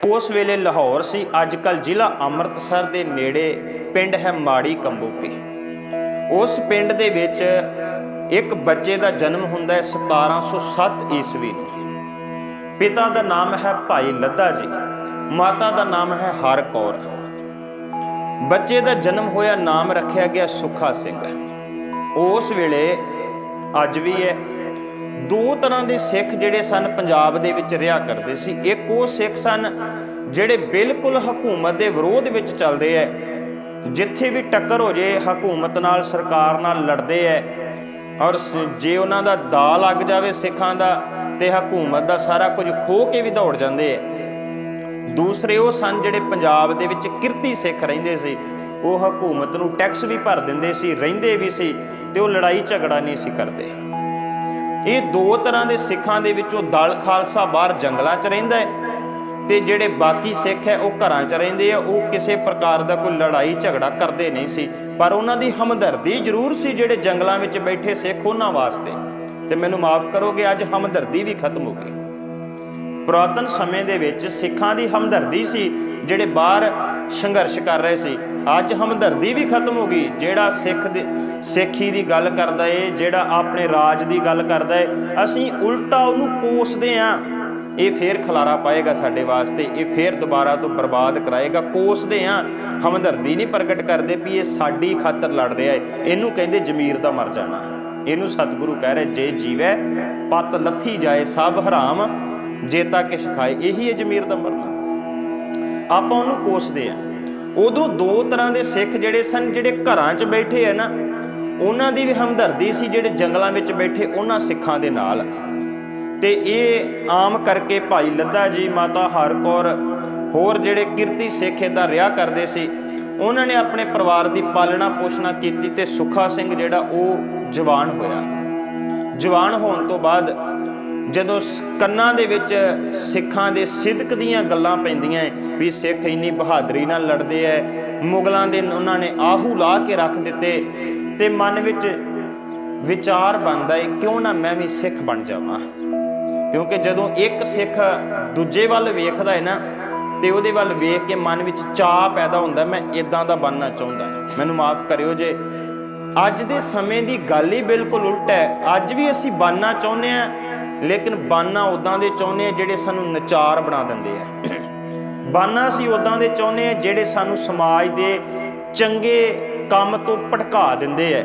ਉਸ ਵੇਲੇ ਲਾਹੌਰ ਸੀ। ਅੱਜ ਕੱਲ ਜ਼ਿਲ੍ਹਾ ਅੰਮ੍ਰਿਤਸਰ ਦੇ ਨੇੜੇ ਪਿੰਡ ਹੈ ਮਾੜੀ ਕੰਬੋਕੀ ਉਸ ਪਿੰਡ ਦੇ ਵਿੱਚ ਇੱਕ ਬੱਚੇ ਦਾ ਜਨਮ ਹੁੰਦਾ ਹੈ 1707 ਈਸਵੀ ਨੂੰ। ਪਿਤਾ ਦਾ ਨਾਮ ਹੈ ਭਾਈ ਲੱਦਾ ਜੀ, ਮਾਤਾ ਦਾ ਨਾਮ ਹੈ ਹਰ ਕੌਰ। ਬੱਚੇ ਦਾ ਜਨਮ ਹੋਇਆ ਨਾਮ ਰੱਖਿਆ ਗਿਆ ਸੁੱਖਾ ਸਿੰਘ। ਉਸ ਵੇਲੇ ਅੱਜ ਵੀ ਹੈ। ਦੋ ਤਰ੍ਹਾਂ ਦੇ ਸਿੱਖ ਜਿਹੜੇ ਸਨ ਪੰਜਾਬ ਦੇ ਵਿੱਚ ਰਿਹਾ ਕਰਦੇ ਸੀ। ਇੱਕ ਉਹ ਸਿੱਖ ਸਨ ਜਿਹੜੇ ਬਿਲਕੁਲ ਹਕੂਮਤ ਦੇ ਵਿਰੋਧ ਵਿੱਚ ਚੱਲਦੇ ਐ। ਜਿੱਥੇ ਵੀ ਟੱਕਰ ਹੋ ਜੇ, ਹਕੂਮਤ ਨਾਲ, ਸਰਕਾਰ ਨਾਲ ਲੜਦੇ ਐ ਔਰ ਜੇ ਉਹਨਾਂ ਦਾ ਦਾ ਲੱਗ ਜਾਵੇ ਸਿੱਖਾਂ ਦਾ ਤੇ ਹਕੂਮਤ ਦਾ ਸਾਰਾ ਕੁਝ ਖੋ ਕੇ ਵੀ ਦੌੜ ਜਾਂਦੇ ਐ। ਦੂਸਰੇ ਉਹ ਸਨ ਜਿਹੜੇ ਪੰਜਾਬ ਦੇ ਵਿੱਚ ਕਿਰਤੀ ਸਿੱਖ ਰਹਿੰਦੇ ਸੀ। ਉਹ ਹਕੂਮਤ ਨੂੰ ਟੈਕਸ ਵੀ ਭਰ ਦਿੰਦੇ ਸੀ, ਰਹਿੰਦੇ ਵੀ ਸੀ ਤੇ ਉਹ ਲੜਾਈ ਝਗੜਾ ਨਹੀਂ ਸੀ ਕਰਦੇ। ਇਹ ਦੋ ਤਰ੍ਹਾਂ ਦੇ ਸਿੱਖਾਂ ਦੇ ਵਿੱਚੋਂ ਦਲ ਖਾਲਸਾ ਬਾਹਰ ਜੰਗਲਾਂ 'ਚ ਰਹਿੰਦਾ ਹੈ ਤੇ ਜਿਹੜੇ ਬਾਕੀ ਸਿੱਖ ਹੈ ਉਹ ਘਰਾਂ 'ਚ ਰਹਿੰਦੇ ਆ, ਉਹ ਕਿਸੇ ਪ੍ਰਕਾਰ ਦਾ ਕੋਈ ਲੜਾਈ ਝਗੜਾ ਕਰਦੇ ਨਹੀਂ ਸੀ। ਪਰ ਉਹਨਾਂ ਦੀ ਹਮਦਰਦੀ ਜ਼ਰੂਰ ਸੀ ਜਿਹੜੇ ਜੰਗਲਾਂ ਵਿੱਚ ਬੈਠੇ ਸਿੱਖ ਉਹਨਾਂ ਵਾਸਤੇ। ਤੇ ਮੈਨੂੰ ਮਾਫ ਕਰੋਗੇ ਅੱਜ ਹਮਦਰਦੀ ਵੀ ਖਤਮ ਹੋ ਗਈ। ਪੁਰਾਤਨ ਸਮੇਂ ਦੇ ਵਿੱਚ ਸਿੱਖਾਂ ਦੀ ਹਮਦਰਦੀ ਸੀ ਜਿਹੜੇ ਬਾਹਰ ਸੰਘਰਸ਼ ਕਰ ਰਹੇ ਸੀ। ਅੱਜ ਹਮਦਰਦੀ ਵੀ ਖਤਮ ਹੋ ਗਈ। ਜਿਹੜਾ ਸਿੱਖ ਦੇ ਸਿੱਖੀ ਦੀ ਗੱਲ ਕਰਦਾ ਏ, ਜਿਹੜਾ ਆਪਣੇ ਰਾਜ ਦੀ ਗੱਲ ਕਰਦਾ ਏ, ਅਸੀਂ ਉਲਟਾ ਉਹਨੂੰ ਕੋਸਦੇ ਆਂ। ਇਹ ਫੇਰ ਖਲਾਰਾ ਪਾਏਗਾ ਸਾਡੇ ਵਾਸਤੇ, ਇਹ ਫੇਰ ਦੁਬਾਰਾ ਤੋਂ ਬਰਬਾਦ ਕਰਾਏਗਾ। ਕੋਸਦੇ ਆਂ। ਹਮਦਰਦੀ ਨਹੀਂ ਪ੍ਰਗਟ ਕਰਦੇ ਵੀ ਇਹ ਸਾਡੀ ਖਾਤਰ ਲੜ ਰਿਹਾ ਏ। ਇਹਨੂੰ ਕਹਿੰਦੇ ਜ਼ਮੀਰ ਦਾ ਮਰ ਜਾਣਾ। ਇਹਨੂੰ ਸਤਿਗੁਰੂ ਕਹਿ ਰਿਹਾ, ਜੇ ਜੀਵੈ, ਪਤ ਲੱਥੀ ਜਾਏ, ਸਭ ਹਰਾਮ ਜੇਤਾ ਕਿਛ ਖਾਏ। ਇਹੀ ਹੈ ਜ਼ਮੀਰ ਦਾ ਮਰਨਾ। ਆਪਾਂ ਉਹਨੂੰ ਕੋਸਦੇ ਆ। ਉਦੋਂ ਦੋ ਤਰ੍ਹਾਂ ਦੇ ਸਿੱਖ ਜਿਹੜੇ ਸਨ, ਜਿਹੜੇ ਘਰਾਂ 'ਚ ਬੈਠੇ ਆ ਨਾ, ਉਹਨਾਂ ਦੀ ਵੀ ਹਮਦਰਦੀ ਸੀ ਜਿਹੜੇ ਜੰਗਲਾਂ ਵਿੱਚ ਬੈਠੇ ਉਹਨਾਂ ਸਿੱਖਾਂ ਦੇ ਨਾਲ। ਤੇ ਇਹ ਆਮ ਕਰਕੇ ਭਾਈ ਲੱਦਾ ਜੀ, ਮਾਤਾ ਹਰ ਕੌਰ, ਹੋਰ ਜਿਹੜੇ ਕਿਰਤੀ ਸਿੱਖ ਇਦਾਂ ਰਿਹਾ ਕਰਦੇ ਸੀ, ਉਹਨਾਂ ਨੇ ਆਪਣੇ ਪਰਿਵਾਰ ਦੀ ਪਾਲਣਾ ਪੋਸ਼ਣਾ ਕੀਤੀ ਤੇ ਸੁੱਖਾ ਸਿੰਘ ਜਿਹੜਾ ਉਹ ਜਵਾਨ ਹੋਇਆ। ਜਵਾਨ ਹੋਣ ਤੋਂ ਬਾਅਦ ਜਦੋਂ ਸ- ਕੰਨਾਂ ਦੇ ਵਿੱਚ ਸਿੱਖਾਂ ਦੇ ਸਿਦਕ ਦੀਆਂ ਗੱਲਾਂ ਪੈਂਦੀਆਂ ਏ, ਵੀ ਸਿੱਖ ਇੰਨੀ ਬਹਾਦਰੀ ਨਾਲ ਲੜਦੇ ਐ, ਮੁਗਲਾਂ ਦੇ ਉਹਨਾਂ ਨੇ ਆਹੂ ਲਾ ਕੇ ਰੱਖ ਦਿੱਤੇ ਤੇ ਮਨ ਵਿੱਚ ਵਿਚਾਰ ਬਣਦਾ ਏ, ਕਿਉਂ ਨਾ ਮੈਂ ਵੀ ਸਿੱਖ ਬਣ ਜਾਵਾਂ? ਕਿਉਂਕਿ ਜਦੋਂ ਇੱਕ ਸਿੱਖ ਦੂਜੇ ਵੱਲ ਵੇਖਦਾ ਹੈ ਨਾ, ਤੇ ਉਹਦੇ ਵੱਲ ਵੇਖ ਕੇ ਮਨ ਵਿੱਚ ਚਾਹ ਪੈਦਾ ਹੁੰਦਾ, ਮੈਂ ਇਦਾਂ ਦਾ ਬਣਨਾ ਚਾਹੁੰਦਾ ਮੈਨੂੰ ਮਾਫ ਕਰਿਓ ਜੇ। ਅੱਜ ਦੇ ਸਮੇਂ ਦੀ ਗੱਲ ਹੀ ਬਿਲਕੁਲ ਉਲਟ ਹੈ ਅੱਜ ਵੀ ਅਸੀਂ ਬਣਨਾ ਚਾਹੁੰਦੇ ਆ ਲੇਕਿਨ ਬਾਨਾ ਉਦਾਂ ਦੇ ਚਾਹੁੰਦੇ ਆ ਜਿਹੜੇ ਸਾਨੂੰ ਨਚਾਰ ਬਣਾ ਦਿੰਦੇ ਆ। ਬਾਨਾ ਅਸੀਂ ਉਦਾਂ ਦੇ ਚਾਹੁੰਦੇ ਆ ਜਿਹੜੇ ਸਾਨੂੰ ਸਮਾਜ ਦੇ ਚੰਗੇ ਕੰਮ ਤੋਂ ਭਟਕਾ ਦਿੰਦੇ ਆ।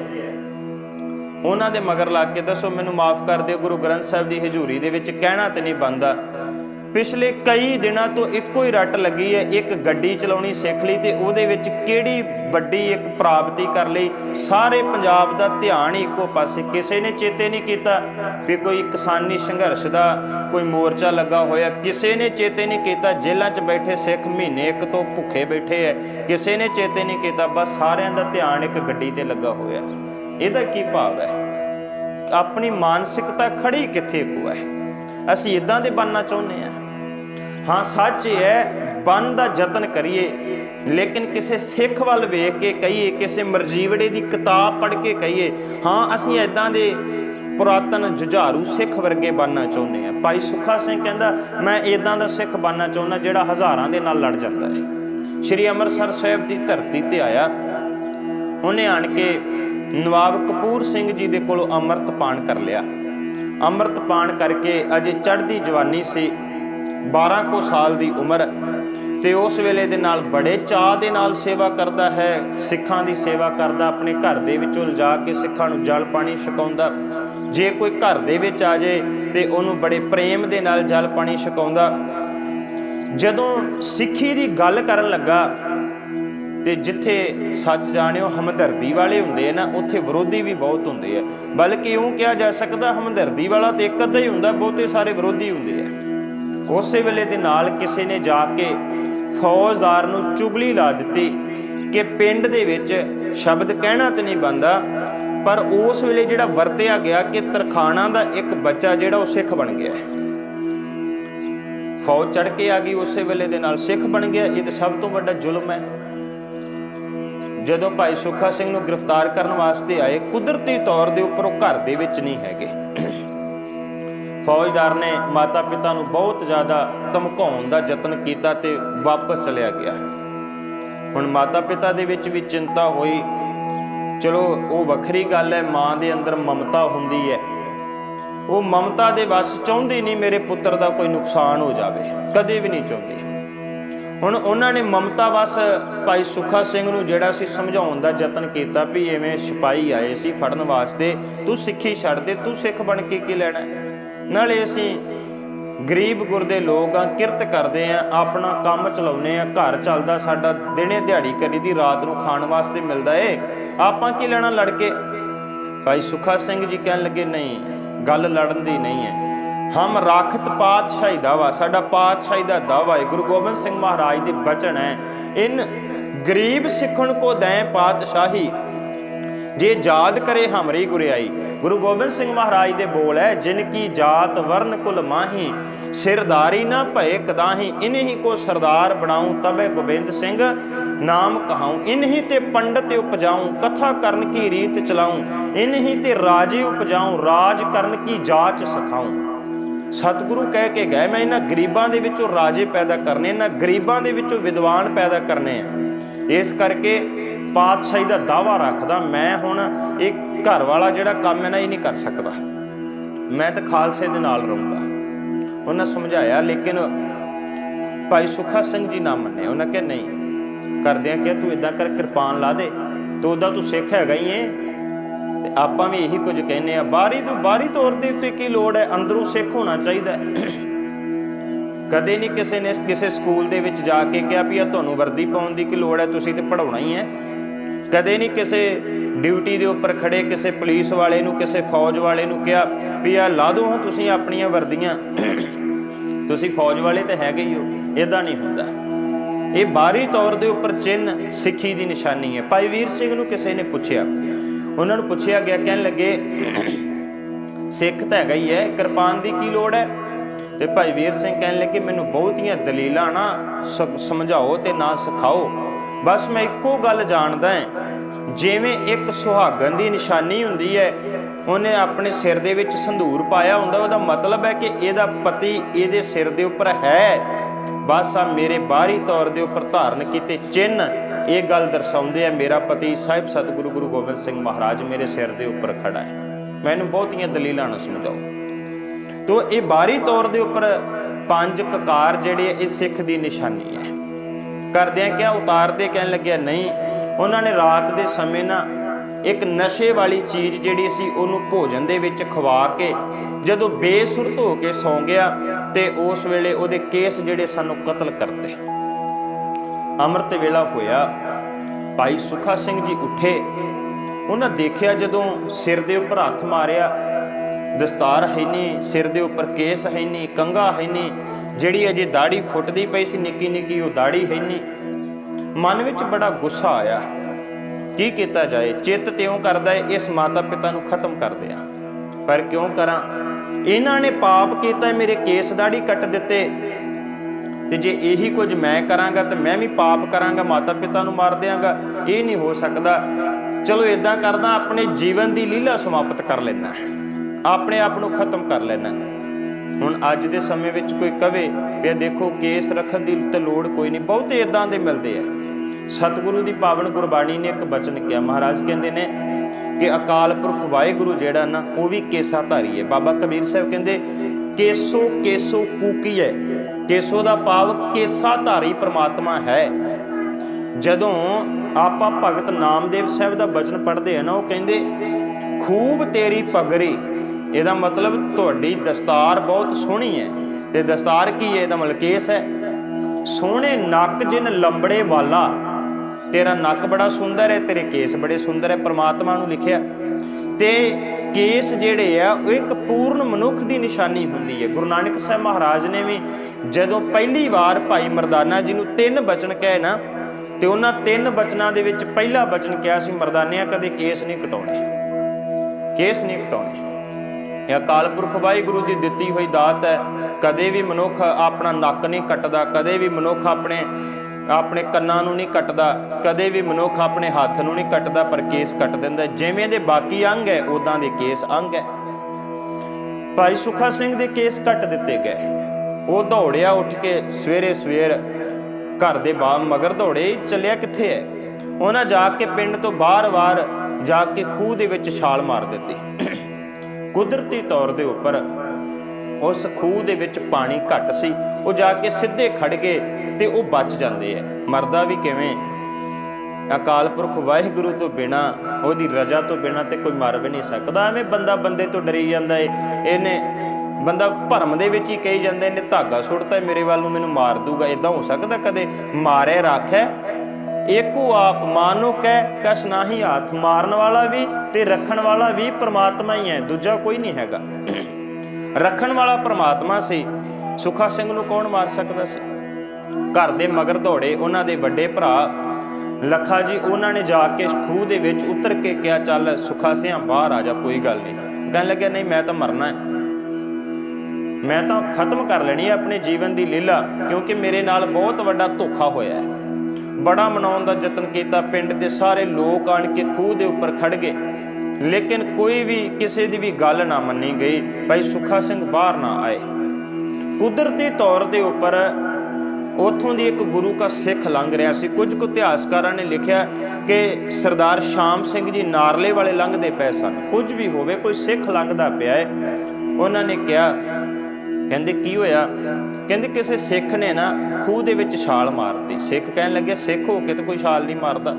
ਉਹਨਾਂ ਦੇ ਮਗਰ ਲੱਗ ਕੇ ਦੱਸੋ ਮੈਨੂੰ ਮਾਫ ਕਰ ਦਿਓ, ਗੁਰੂ ਗ੍ਰੰਥ ਸਾਹਿਬ ਦੀ ਹਜ਼ੂਰੀ ਦੇ ਵਿੱਚ ਕਹਿਣਾ ਤੇ ਨਹੀਂ ਬੰਦਾ ਪਿਛਲੇ ਕਈ ਦਿਨਾਂ ਤੋਂ ਇੱਕੋ ਹੀ ਰੱਟ ਲੱਗੀ ਹੈ, ਇੱਕ ਗੱਡੀ ਚਲਾਉਣੀ ਸਿੱਖ ਲਈ ਤੇ ਉਹਦੇ ਵਿੱਚ ਕਿਹੜੀ ਵੱਡੀ ਇੱਕ ਪ੍ਰਾਪਤੀ ਕਰ ਲਈ, ਸਾਰੇ ਪੰਜਾਬ ਦਾ ਧਿਆਨ ਹੀ ਇੱਕੋ ਪਾਸੇ, ਕਿਸੇ ਨੇ ਚੇਤੇ ਨਹੀਂ ਕੀਤਾ ਵੀ ਕੋਈ ਕਿਸਾਨੀ ਸੰਘਰਸ਼ ਦਾ ਕੋਈ ਮੋਰਚਾ ਲੱਗਾ ਹੋਇਆ, ਕਿਸੇ ਨੇ ਚੇਤੇ ਨਹੀਂ ਕੀਤਾ ਜੇਲ੍ਹਾਂ 'ਚ ਬੈਠੇ ਸਿੱਖ ਮਹੀਨੇ ਇੱਕ ਤੋਂ ਭੁੱਖੇ ਬੈਠੇ ਐ ਕਿਸੇ ਨੇ ਚੇਤੇ ਨਹੀਂ ਕੀਤਾ ਬਸ ਸਾਰਿਆਂ ਦਾ ਧਿਆਨ ਇੱਕ ਗੱਡੀ ਤੇ ਲੱਗਾ ਹੋਇਆ। ਇਹਦਾ ਕੀ ਭਾਵ ਹੈ? ਆਪਣੀ ਮਾਨਸਿਕਤਾ ਖੜੀ ਕਿੱਥੇ ਕੋ ਹੈ? ਅਸੀਂ ਇਦਾਂ ਦੇ ਬਣਨਾ ਚਾਹੁੰਦੇ ਆ ਹਾਂ, ਸੱਚ ਇਹ ਹੈ ਬਣ ਦਾ ਯਤਨ ਕਰੀਏ, ਲੇਕਿਨ ਕਿਸੇ ਸਿੱਖ ਵੱਲ ਵੇਖ ਕੇ ਕਹੀਏ, ਕਿਸੇ ਮਰਜੀਵੜੇ ਦੀ ਕਿਤਾਬ ਪੜ੍ਹ ਕੇ ਕਹੀਏ, ਹਾਂ, ਅਸੀਂ ਇਦਾਂ ਦੇ ਪੁਰਾਤਨ ਜੁਝਾਰੂ ਸਿੱਖ ਵਰਗੇ ਬਣਨਾ ਚਾਹੁੰਦੇ ਆ ਭਾਈ ਸੁੱਖਾ ਸਿੰਘ ਕਹਿੰਦਾ, ਮੈਂ ਇਦਾਂ ਦਾ ਸਿੱਖ ਬਣਨਾ ਚਾਹੁੰਦਾ ਜਿਹੜਾ ਹਜ਼ਾਰਾਂ ਦੇ ਨਾਲ ਲੜ ਜਾਂਦਾ ਹੈ। ਸ਼੍ਰੀ ਅੰਮ੍ਰਿਤਸਰ ਸਾਹਿਬ ਦੀ ਧਰਤੀ ਤੇ ਆਇਆ। ਉਹਨੇ ਆਣ ਕੇ ਨਵਾਬ ਕਪੂਰ ਸਿੰਘ ਜੀ ਦੇ ਕੋਲੋਂ ਅੰਮ੍ਰਿਤ ਪਾਣ ਕਰ ਲਿਆ। ਅੰਮ੍ਰਿਤ ਪਾਣ ਕਰਕੇ ਅਜੇ ਚੜ੍ਹਦੀ ਜਵਾਨੀ ਸੀ। 12 ਕੋ ਸਾਲ ਦੀ ਉਮਰ ਤੇ ਉਸ ਵੇਲੇ ਦੇ ਨਾਲ ਬੜੇ ਚਾਹ ਦੇ ਨਾਲ ਸੇਵਾ ਕਰਦਾ ਹੈ, ਸਿੱਖਾਂ ਦੀ ਸੇਵਾ ਕਰਦਾ, ਆਪਣੇ ਘਰ ਦੇ ਵਿੱਚੋਂ ਲਿਜਾ ਕੇ ਸਿੱਖਾਂ ਨੂੰ ਜਲ ਪਾਣੀ ਛਕਾਉਂਦਾ। ਜੇ ਕੋਈ ਘਰ ਦੇ ਵਿੱਚ ਆ ਜੇ ਤੇ ਉਹਨੂੰ ਬੜੇ ਪ੍ਰੇਮ ਦੇ ਨਾਲ ਜਲ ਪਾਣੀ ਛਕਾਉਂਦਾ। ਜਦੋਂ ਸਿੱਖੀ ਦੀ ਗੱਲ ਕਰਨ ਲੱਗਾ ਤੇ ਜਿੱਥੇ ਸੱਚ ਜਾਣਿਓ ਹਮਦਰਦੀ ਵਾਲੇ ਹੁੰਦੇ ਆ ਨਾ, ਉੱਥੇ ਵਿਰੋਧੀ ਵੀ ਬਹੁਤ ਹੁੰਦੇ ਆ। ਬਲਕਿ ਇਉਂ ਕਿਹਾ ਜਾ ਸਕਦਾ ਹਮਦਰਦੀ ਵਾਲਾ ਤੇ ਇੱਕ ਅੱਧਾ ਹੀ ਹੁੰਦਾ, ਬਹੁਤੇ ਸਾਰੇ ਵਿਰੋਧੀ ਹੁੰਦੇ ਆ। ਉਸੇ ਵੇਲੇ ਦੇ ਨਾਲ ਕਿਸੇ ਨੇ ਜਾ ਕੇ ਫੌਜਦਾਰ ਨੂੰ ਚੁਗਲੀ ਲਾ ਦਿੱਤੀ ਕਿ ਪਿੰਡ ਦੇ ਵਿੱਚ ਸ਼ਬਦ ਕਹਿਣਾ ਤੇ ਨਹੀਂ ਬੰਦਾ ਪਰ ਉਸ ਵੇਲੇ ਜਿਹੜਾ ਵਰਤਿਆ ਗਿਆ ਕਿ ਤਰਖਾਣਾ ਦਾ ਇੱਕ ਬੱਚਾ ਜਿਹੜਾ ਉਹ ਸਿੱਖ ਬਣ ਗਿਆ ਫੌਜ ਚੜ ਕੇ ਆ ਗਈ, ਉਸੇ ਵੇਲੇ ਦੇ ਨਾਲ ਸਿੱਖ ਬਣ ਗਿਆ। ਇਹ ਤਾਂ ਸਭ ਤੋਂ ਵੱਡਾ ਜ਼ੁਲਮ ਹੈ। ਜਦੋਂ ਭਾਈ ਸੁੱਖਾ ਸਿੰਘ ਨੂੰ ਗ੍ਰਿਫਤਾਰ ਕਰਨ ਵਾਸਤੇ ਆਏ, ਕੁਦਰਤੀ ਤੌਰ ਦੇ ਉੱਪਰ ਉਹ ਘਰ ਦੇ ਵਿੱਚ ਨਹੀਂ ਹੈਗੇ। ਫੌਜਦਾਰ ਨੇ ਮਾਤਾ ਪਿਤਾ ਨੂੰ ਬਹੁਤ ਜ਼ਿਆਦਾ ਧਮਕਾਉਣ ਦਾ ਯਤਨ ਕੀਤਾ ਤੇ ਵਾਪਸ ਚਲਿਆ ਗਿਆ। ਹੁਣ ਮਾਤਾ ਪਿਤਾ ਦੇ ਵਿੱਚ ਵੀ ਚਿੰਤਾ ਹੋਈ, ਚਲੋ ਉਹ ਵੱਖਰੀ ਗੱਲ ਹੈ, ਮਾਂ ਦੇ ਅੰਦਰ ਮਮਤਾ ਹੁੰਦੀ ਹੈ। ਉਹ ਮਮਤਾ ਦੇ ਵਸ ਚਾਹੁੰਦੀ ਨਹੀਂ ਮੇਰੇ ਪੁੱਤਰ ਦਾ ਕੋਈ ਨੁਕਸਾਨ ਹੋ ਜਾਵੇ, ਕਦੇ ਵੀ ਨਹੀਂ ਚਾਹੁੰਦੀ। ਹੁਣ ਉਹਨਾਂ ਨੇ ਮਮਤਾ ਵਸ ਭਾਈ ਸੁੱਖਾ ਸਿੰਘ ਨੂੰ ਜਿਹੜਾ ਸੀ ਸਮਝਾਉਣ ਦਾ ਯਤਨ ਕੀਤਾ ਵੀ ਐਵੇਂ ਸਿਪਾਹੀ ਆਏ ਸੀ ਫੜਨ ਵਾਸਤੇ, ਤੂੰ ਸਿੱਖੀ ਛੱਡ ਦੇ, ਤੂੰ ਸਿੱਖ ਬਣ ਕੇ ਕੀ ਲੈਣਾ ਹੈ? ਨਾਲੇ ਅਸੀਂ ਗਰੀਬ ਗੁਰਦੇ ਲੋਕ ਆ, ਕਿਰਤ ਕਰਦੇ ਆ, ਆਪਣਾ ਕੰਮ ਚਲਾਉਨੇ ਆ, ਘਰ ਚੱਲਦਾ, ਸਾਡਾ ਦਿਨੇ ਦਿਹਾੜੀ ਕਰੀ ਦੀ, ਰਾਤ ਨੂੰ ਖਾਣ ਵਾਸਤੇ ਮਿਲਦਾ ਏ। ਆਪਾਂ ਕੀ ਲੈਣਾ ਲੜ ਕੇ? ਭਾਈ ਸੁੱਖਾ ਸਿੰਘ ਜੀ ਕਹਿਣ ਲੱਗੇ, ਨਹੀਂ, ਗੱਲ ਲੜਨ ਦੀ ਨਹੀਂ ਹੈ ਹਮ ਰਾਖਤ ਪਾਤਸ਼ਾਹੀ ਦਾਵਾ ਸਾਡਾ ਪਾਤਸ਼ਾਹੀ ਦਾ ਦਾਵਾ ਹੈ ਗੁਰੂ ਗੋਬਿੰਦ ਸਿੰਘ ਮਹਾਰਾਜ ਦੇ ਬਚਨ ਹੈ ਇਨ ਗਰੀਬ ਸਿੱਖਣ ਕੋ ਦੈ ਪਾਤਸ਼ਾਹੀ, ਜੇ ਯਾਦ ਕਰੇ ਹਮਰੀ ਗੁਰਿਆਈ ਗੁਰੂ ਗੋਬਿੰਦ ਸਿੰਘ ਮਹਾਰਾਜ ਦੇ ਬੋਲ ਹੈ, ਜਿਨ ਕੀ ਜਾਤ ਵਰਨ ਕੁਲ ਮਾਹੀ, ਸਿਰਦਾਰੀ ਨਾ ਭਏ ਕਦਾਹੀ, ਇਨਹੀ ਕੋ ਸਰਦਾਰ ਬਣਾਉ ਤਬੇ ਗੋਬਿੰਦ ਸਿੰਘ, ਨਾਮ ਕਹਾਉ, ਇਨਹੀ ਤੇ ਪੰਡਤ ਉਪਜਾਉ, ਕਥਾ ਕਰਨ ਕੀ ਰੀਤ ਚਲਾਉ, ਇਨਹੀ ਤੇ ਰਾਜੇ ਉਪਜਾਉ, ਰਾਜ ਕਰਨ ਕੀ ਜਾਚ ਸਖਾਉ। ਸਤਿਗੁਰੂ ਕਹਿ ਕੇ ਗਏ, ਮੈਂ ਇਹਨਾਂ ਗਰੀਬਾਂ ਦੇ ਵਿੱਚੋਂ ਰਾਜੇ ਪੈਦਾ ਕਰਨੇ, ਇਹਨਾਂ ਗਰੀਬਾਂ ਦੇ ਵਿੱਚੋਂ ਵਿਦਵਾਨ ਪੈਦਾ ਕਰਨੇ। ਆ ਇਸ ਕਰਕੇ ਪਾਤਸ਼ਾਹੀ ਦਾ ਦਾਵਾ ਰੱਖਦਾ, ਮੈਂ ਹੁਣ ਇਹ ਘਰ ਵਾਲਾ ਜਿਹੜਾ ਕੰਮ ਹੈ ਨਾ, ਇਹ ਨਹੀਂ ਕਰ ਸਕਦਾ। ਮੈਂ ਤਾਂ ਖਾਲਸੇ ਦੇ ਨਾਲ ਰਹੂੰਗਾ। ਉਹਨਾਂ ਸਮਝਾਇਆ, ਲੇਕਿਨ ਭਾਈ ਸੁੱਖਾ ਸਿੰਘ ਜੀ ਨਾ ਮੰਨੇ। ਉਹਨਾਂ ਕਿਹਾ, ਨਹੀਂ, ਕਰਦਿਆਂ ਕਿ ਤੂੰ ਇਦਾਂ ਕਰ, ਕਿਰਪਾਨ ਲਾ ਦੇ। ਤੂੰ ਉਹਦਾ ਤੂੰ ਸਿੱਖ ਹੈਗਾ ਹੀ ਏ। ਤੇ ਆਪਾਂ ਵੀ ਇਹੀ ਕੁਝ ਕਹਿੰਨੇ ਆ। ਬਾਹਰੀ ਤੋਂ ਬਾਹਰੀ ਤੌਰ ਦੇ ਉੱਤੇ ਕੀ ਲੋੜ ਹੈ? ਅੰਦਰੋਂ ਸਿੱਖ ਹੋਣਾ ਚਾਹੀਦਾ ਕਦੇ ਨਹੀਂ ਕਿਸੇ ਨੇ ਕਿਸੇ ਸਕੂਲ ਦੇ ਵਿੱਚ ਜਾ ਕੇ ਕਿਹਾ ਵੀ ਆ ਤੁਹਾਨੂੰ ਵਰਦੀ ਪਾਉਣ ਦੀ ਕੀ ਲੋੜ ਹੈ? ਤੁਸੀਂ ਤੇ ਪੜਾਉਣਾ ਹੀ ਹੈ। ਕਦੇ ਨਹੀਂ ਕਿਸੇ ਡਿਊਟੀ ਦੇ ਉੱਪਰ ਖੜੇ, ਕਿਸੇ ਪੁਲਿਸ ਵਾਲੇ ਨੂੰ, ਕਿਸੇ ਫੌਜ ਵਾਲੇ ਨੂੰ ਕਿਹਾ ਵੀ ਆ ਲਾ ਦੋ ਹਾਂ ਤੁਸੀਂ ਆਪਣੀਆਂ ਵਰਦੀਆਂ। ਤੁਸੀਂ ਫੌਜ ਵਾਲੇ ਤਾਂ ਹੈਗੇ ਹੀ ਹੋ ਇਦਾਂ ਨਹੀਂ ਹੁੰਦਾ। ਇਹ ਬਾਹਰੀ ਤੌਰ ਦੇ ਉੱਪਰ ਚਿੰਨ ਸਿੱਖੀ ਦੀ ਨਿਸ਼ਾਨੀ ਹੈ। ਭਾਈ ਵੀਰ ਸਿੰਘ ਨੂੰ ਕਿਸੇ ਨੇ ਪੁੱਛਿਆ। ਉਹਨਾਂ ਨੂੰ ਪੁੱਛਿਆ ਗਿਆ, ਕਹਿਣ ਲੱਗੇ, ਸਿੱਖ ਤਾਂ ਹੈਗਾ ਹੀ ਹੈ, ਕਿਰਪਾਨ ਦੀ ਕੀ ਲੋੜ ਹੈ? ਤੇ ਭਾਈ ਵੀਰ ਸਿੰਘ ਕਹਿਣ ਲੱਗੇ, ਮੈਨੂੰ ਬਹੁਤੀਆਂ ਦਲੀਲਾਂ ਨਾ ਸ- ਸਮਝਾਓ ਤੇ ਨਾ ਸਿਖਾਓ। ਬਸ ਮੈਂ ਇੱਕੋ ਗੱਲ ਜਾਣਦਾ ਹਾਂ ਜਿਵੇਂ ਇੱਕ ਸੁਹਾਗਣ ਦੀ ਨਿਸ਼ਾਨੀ ਹੁੰਦੀ ਹੈ ਉਹਨੇ ਆਪਣੇ ਸਿਰ ਦੇ ਵਿੱਚ ਸੰਧੂਰ ਪਾਇਆ ਹੁੰਦਾ ਉਹਦਾ ਮਤਲਬ ਹੈ ਕਿ ਇਹਦਾ ਪਤੀ ਇਹਦੇ ਸਿਰ ਦੇ ਉੱਪਰ ਹੈ। ਬਸ ਆ ਮੇਰੇ ਬਾਹਰੀ ਤੌਰ ਦੇ ਉੱਪਰ ਧਾਰਨ ਕੀਤੇ ਚਿੰਨ ਇਹ ਗੱਲ ਦਰਸਾਉਂਦੇ ਆ ਮੇਰਾ ਪਤੀ ਸਾਹਿਬ ਸਤਿਗੁਰੂ ਗੁਰੂ ਗੋਬਿੰਦ ਸਿੰਘ ਮਹਾਰਾਜ ਮੇਰੇ ਸਿਰ ਦੇ ਉੱਪਰ ਖੜਾ ਹੈ। ਮੈਨੂੰ ਬਹੁਤੀਆਂ ਦਲੀਲਾਂ ਨਾ ਸਮਝਾਓ। ਤੋ ਇਹ ਬਾਹਰੀ ਤੌਰ ਦੇ ਉੱਪਰ ਪੰਜ ਕਕਾਰ ਜਿਹੜੇ ਆ, ਇਹ ਸਿੱਖ ਦੀ ਨਿਸ਼ਾਨੀ ਹੈ। ਕਰਦਿਆਂ ਕਿਹਾ ਉਤਾਰਦੇ, ਕਹਿਣ ਲੱਗਿਆ ਨਹੀਂ। ਉਹਨਾਂ ਨੇ ਰਾਤ ਦੇ ਸਮੇਂ ਨਾ ਇੱਕ ਨਸ਼ੇ ਵਾਲੀ ਚੀਜ਼ ਜਿਹੜੀ ਸੀ, ਉਹਨੂੰ ਭੋਜਨ ਦੇ ਵਿੱਚ ਖਵਾ ਕੇ, ਜਦੋਂ ਬੇਸੁਰਤ ਹੋ ਕੇ ਸੌਂ ਗਿਆ ਤੇ ਉਸ ਵੇਲੇ ਉਹਦੇ ਕੇਸ ਜਿਹੜੇ ਸਾਨੂੰ ਕਤਲ ਕਰਤੇ। ਅੰਮ੍ਰਿਤ ਵੇਲਾ ਹੋਇਆ, ਭਾਈ ਸੁਖਾ ਸਿੰਘ ਜੀ ਉੱਠੇ। ਉਹਨਾਂ ਦੇਖਿਆ ਜਦੋਂ ਸਿਰ ਦੇ ਉੱਪਰ ਹੱਥ ਮਾਰਿਆ, ਦਸਤਾਰ ਹੈ ਨਹੀਂ ਸਿਰ ਦੇ ਉੱਪਰ ਕੇਸ ਹੈ ਨਹੀਂ ਕੰਗਾ ਹੈ ਨਹੀਂ ਜਿਹੜੀ ਅਜੇ ਦਾੜੀ ਫੁੱਟਦੀ ਪਈ ਸੀ, ਨਿੱਕੀ ਨਿੱਕੀ, ਉਹ ਦਾੜੀ ਹੈ ਨਹੀਂ ਮਨ ਵਿੱਚ ਬੜਾ ਗੁੱਸਾ ਆਇਆ। ਕੀ ਕੀਤਾ ਜਾਏ? ਚਿੱਤ ਤਿਉਂ ਕਰਦਾ ਹੈ, ਇਸ ਮਾਤਾ ਪਿਤਾ ਨੂੰ ਖਤਮ ਕਰ ਦਿਆਂ ਪਰ ਕਿਉਂ ਕਰਾਂ? ਇਹਨਾਂ ਨੇ ਪਾਪ ਕੀਤਾ, ਮੇਰੇ ਕੇਸ ਦਾੜੀ ਕੱਟ ਦਿੱਤੇ। ਤੇ ਜੇ ਇਹੀ ਕੁਝ ਮੈਂ ਕਰਾਂਗਾ, ਤਾਂ ਮੈਂ ਵੀ ਪਾਪ ਕਰਾਂਗਾ ਮਾਤਾ ਪਿਤਾ ਨੂੰ ਮਾਰ ਦਿਆਂਗਾ। ਇਹ ਨਹੀਂ ਹੋ ਸਕਦਾ। ਚਲੋ ਇਦਾਂ ਕਰਦਾ, ਆਪਣੇ ਜੀਵਨ ਦੀ ਲੀਲਾ ਸਮਾਪਤ ਕਰ ਲੈਣਾ ਆਪਣੇ ਆਪ ਨੂੰ ਖਤਮ ਕਰ ਲੈਣਾ ਹੁਣ ਅੱਜ ਦੇ ਸਮੇਂ ਵਿੱਚ ਕੋਈ ਕਵੇ ਵੀ ਦੇਖੋ ਕੇਸ ਰੱਖਣ ਦੀ ਤਾਂ ਲੋੜ ਕੋਈ ਨਹੀਂ, ਬਹੁਤੇ ਇਦਾਂ ਦੇ ਮਿਲਦੇ ਆ। ਸਤਿਗੁਰੂ ਦੀ ਪਾਵਨ ਗੁਰਬਾਣੀ ਨੇ ਇੱਕ ਬਚਨ ਕਿਹਾ, ਮਹਾਰਾਜ ਕਹਿੰਦੇ ਨੇ ਕਿ ਅਕਾਲ ਪੁਰਖ ਵਾਹਿਗੁਰੂ ਜਿਹੜਾ ਨਾ, ਉਹ ਵੀ ਕੇਸਾ ਧਾਰੀ ਹੈ। ਬਾਬਾ ਕਬੀਰ ਸਾਹਿਬ ਕਹਿੰਦੇ, ਕੇਸੋ ਕੇਸੋ ਕੂਕੀ ਹੈ ਕੇਸੋ ਦਾ ਭਾਵ ਕੇਸਾ ਧਾਰੀ ਪ੍ਰਮਾਤਮਾ ਹੈ। ਜਦੋਂ ਆਪਾਂ ਭਗਤ ਨਾਮਦੇਵ ਸਾਹਿਬ ਦਾ ਬਚਨ ਪੜ੍ਹਦੇ ਆ ਨਾ, ਉਹ ਕਹਿੰਦੇ, ਖੂਬ ਤੇਰੀ ਪਗਰੀ ਇਹਦਾ ਮਤਲਬ ਤੁਹਾਡੀ ਦਸਤਾਰ ਬਹੁਤ ਸੋਹਣੀ ਹੈ। ਤੇ ਦਸਤਾਰ ਕੀ ਹੈ? ਇਹਦਾ ਮਤਲਬ ਕੇਸ ਹੈ। ਸੋਹਣੇ ਨੱਕ ਜਿਨ ਲੰਬੜੇ ਵਾਲਾ, ਤੇਰਾ ਨੱਕ ਬੜਾ ਸੁੰਦਰ ਹੈ, ਤੇਰੇ ਕੇਸ ਬੜੇ ਸੁੰਦਰ ਹੈ, ਪ੍ਰਮਾਤਮਾ ਨੂੰ ਲਿਖਿਆ। ਤੇ ਕੇਸ ਜਿਹੜੇ ਆ, ਉਹ ਇੱਕ ਪੂਰਨ ਮਨੁੱਖ ਦੀ ਨਿਸ਼ਾਨੀ ਹੁੰਦੀ ਹੈ। ਗੁਰੂ ਨਾਨਕ ਸਾਹਿਬ ਮਹਾਰਾਜ ਨੇ ਵੀ ਜਦੋਂ ਪਹਿਲੀ ਵਾਰ ਭਾਈ ਮਰਦਾਨਾ ਜੀ ਨੂੰ ਤਿੰਨ ਬਚਨ ਕਹੇ ਨਾ, ਤੇ ਉਹਨਾਂ ਤਿੰਨ ਬਚਨਾਂ ਦੇ ਵਿੱਚ ਪਹਿਲਾ ਬਚਨ ਕਿਹਾ ਸੀ? ਮਰਦਾਨਿਆਂ ਕਦੇ ਕੇਸ ਨਹੀਂ ਕਟਾਉਣੇ। ਕੇਸ ਨਹੀਂ ਕਟਾਉਣੇ। ਇਹ ਅਕਾਲ ਪੁਰਖ ਵਾਹਿਗੁਰੂ ਦੀ ਦਿੱਤੀ ਹੋਈ ਦਾਤ ਹੈ। ਕਦੇ ਵੀ ਮਨੁੱਖ ਆਪਣਾ ਨੱਕ ਨਹੀਂ ਕੱਟਦਾ, ਕਦੇ ਵੀ ਮਨੁੱਖ ਆਪਣੇ ਆਪਣੇ ਕੰਨਾਂ ਨੂੰ ਨਹੀਂ ਕੱਟਦਾ, ਕਦੇ ਵੀ ਮਨੁੱਖ ਆਪਣੇ ਹੱਥ ਨੂੰ ਨਹੀਂ ਕੱਟਦਾ, ਪਰ ਕੇਸ ਕੱਟ ਦਿੰਦਾ ਜਿਵੇਂ ਦੇ ਬਾਕੀ ਅੰਗ ਹੈ ਉਦਾਂ ਦੇ ਕੇਸ ਅੰਗ ਹੈ। ਭਾਈ ਸੁਖਾ ਸਿੰਘ ਦੇ ਕੇਸ ਕੱਟ ਦਿੱਤੇ ਗਏ। ਉਹ ਦੌੜਿਆ ਉੱਠ ਕੇ ਸਵੇਰੇ ਸਵੇਰ ਘਰ ਦੇ ਬਾਹਰ, ਮਗਰ ਦੌੜੇ ਚੱਲਿਆ ਕਿੱਥੇ ਹੈ? ਉਹਨਾਂ ਜਾ ਕੇ ਪਿੰਡ ਤੋਂ ਬਾਹਰ-ਬਾਹਰ ਜਾ ਕੇ ਖੂਹ ਦੇ ਵਿੱਚ ਛਾਲ ਮਾਰ ਦਿੱਤੀ। ਕੁਦਰਤੀ ਤੌਰ ਦੇ ਉੱਪਰ ਉਸ ਖੂਹ ਦੇ ਵਿੱਚ ਪਾਣੀ ਘੱਟ ਸੀ। ਉਹ ਜਾ ਕੇ ਸਿੱਧੇ ਖੜ ਗਏ ਤੇ ਉਹ ਬਚ ਜਾਂਦੇ ਐ ਮਰਦਾ ਵੀ ਕਿਵੇਂ? ਅਕਾਲ ਪੁਰਖ ਵਾਹਿਗੁਰੂ ਤੋਂ ਬਿਨਾ, ਉਹਦੀ ਰਜ਼ਾ ਤੋਂ ਬਿਨਾ ਤੇ ਕੋਈ ਮਰ ਵੀ ਨਹੀਂ ਸਕਦਾ। ਐਵੇਂ ਬੰਦਾ ਬੰਦੇ ਤੋਂ ਡਰੀ ਜਾਂਦਾ ਏ। ਇਹਨੇ ਬੰਦਾ ਭਰਮ ਦੇ ਵਿੱਚ ਹੀ ਕਹੀ ਜਾਂਦਾ, ਇਹਨੇ ਧਾਗਾ ਸੁੱਟਤਾ, ਮੇਰੇ ਵੱਲ ਨੂੰ ਮੈਨੂੰ ਮਾਰ ਦੂਗਾ ਇਦਾਂ ਹੋ ਸਕਦਾ ਕਦੇ? ਮਾਰੇ ਰੱਖੈ ਏਕੋ ਆਪ ਮਾਨੋ ਹੈ ਕਛ ਨਾਹੀ ਹੱਥ, ਮਾਰਨ ਵਾਲਾ ਵੀ ਤੇ ਰੱਖਣ ਵਾਲਾ ਵੀ ਪ੍ਰਮਾਤਮਾ ਹੀ ਹੈ, ਦੂਜਾ ਕੋਈ ਨਹੀਂ ਹੈਗਾ। ਰੱਖਣ ਵਾਲਾ ਪ੍ਰਮਾਤਮਾ ਸੀ, ਸੁਖਾ ਸਿੰਘ ਨੂੰ ਕੌਣ ਮਾਰ ਸਕਦਾ ਸੀ? ਘਰ ਦੇ ਮਗਰ ਦੌੜੇ ਉਹਨਾਂ ਦੇ ਵੱਡੇ ਭਰਾ, ਲੱਖਾ ਜੀ ਉਹਨਾਂ ਨੇ ਜਾ ਕੇ ਖੂਹ ਦੇ ਵਿੱਚ ਉਤਰ ਕੇ ਕਿਹਾ, ਚੱਲ ਸੁਖਾ ਸਿਆਂ, ਬਾਹਰ ਆ ਜਾ, ਕੋਈ ਗੱਲ ਨਹੀਂ। ਕਹਿਣ ਲੱਗਿਆ, ਨਹੀਂ, ਮੈਂ ਤਾਂ ਮਰਨਾ ਹੈ। ਮੈਂ ਤਾਂ ਖਤਮ ਕਰ ਲੈਣੀ ਹੈ ਆਪਣੇ ਜੀਵਨ ਦੀ ਲੀਲਾ, ਕਿਉਂਕਿ ਮੇਰੇ ਨਾਲ ਬਹੁਤ ਵੱਡਾ ਧੋਖਾ ਹੋਇਆ ਹੈ। ਬੜਾ ਮਨਾਉਣ ਦਾ ਯਤਨ ਕੀਤਾ, ਪਿੰਡ ਦੇ ਸਾਰੇ ਲੋਕ ਆਣ ਕੇ ਖੂਹ ਦੇ ਉੱਪਰ ਖੜ ਗਏ। ਲੇਕਿਨ ਕੋਈ ਵੀ ਕਿਸੇ ਦੀ ਵੀ ਗੱਲ ਨਾ ਮੰਨੀ ਗਈ, ਭਾਈ ਸੁਖਾ ਸਿੰਘ ਬਾਹਰ ਨਾ ਆਏ। ਕੁਦਰਤੀ ਤੌਰ ਦੇ ਉੱਪਰ ਉਥੋਂ ਦੀ ਇੱਕ ਗੁਰੂ ਕਾ ਸਿੱਖ ਲੰਘ ਰਿਹਾ ਸੀ। ਕੁਝ ਕੁ ਇਤਿਹਾਸਕਾਰਾਂ ਨੇ ਲਿਖਿਆ ਕਿ ਸਰਦਾਰ ਸ਼ਾਮ ਸਿੰਘ ਜੀ ਨਾਰਲੇ ਵਾਲੇ ਲੰਘਦੇ ਪਏ ਸਨ। ਕੁਝ ਵੀ ਹੋਵੇ, ਕੋਈ ਸਿੱਖ ਲੰਘਦਾ ਪਿਆ ਹੈ, ਉਹਨਾਂ ਨੇ ਕਿਹਾ ਕਹਿੰਦੇ ਕੀ ਹੋਇਆ? ਕਹਿੰਦੇ ਕਿਸੇ ਸਿੱਖ ਨੇ ਨਾ ਖੂਹ ਦੇ ਵਿੱਚ ਛਾਲ ਮਾਰਤੀ। ਸਿੱਖ ਕਹਿਣ ਲੱਗੇ, ਸਿੱਖ ਹੋ ਕੇ ਤਾਂ ਕੋਈ ਛਾਲ ਨਹੀਂ ਮਾਰਦਾ।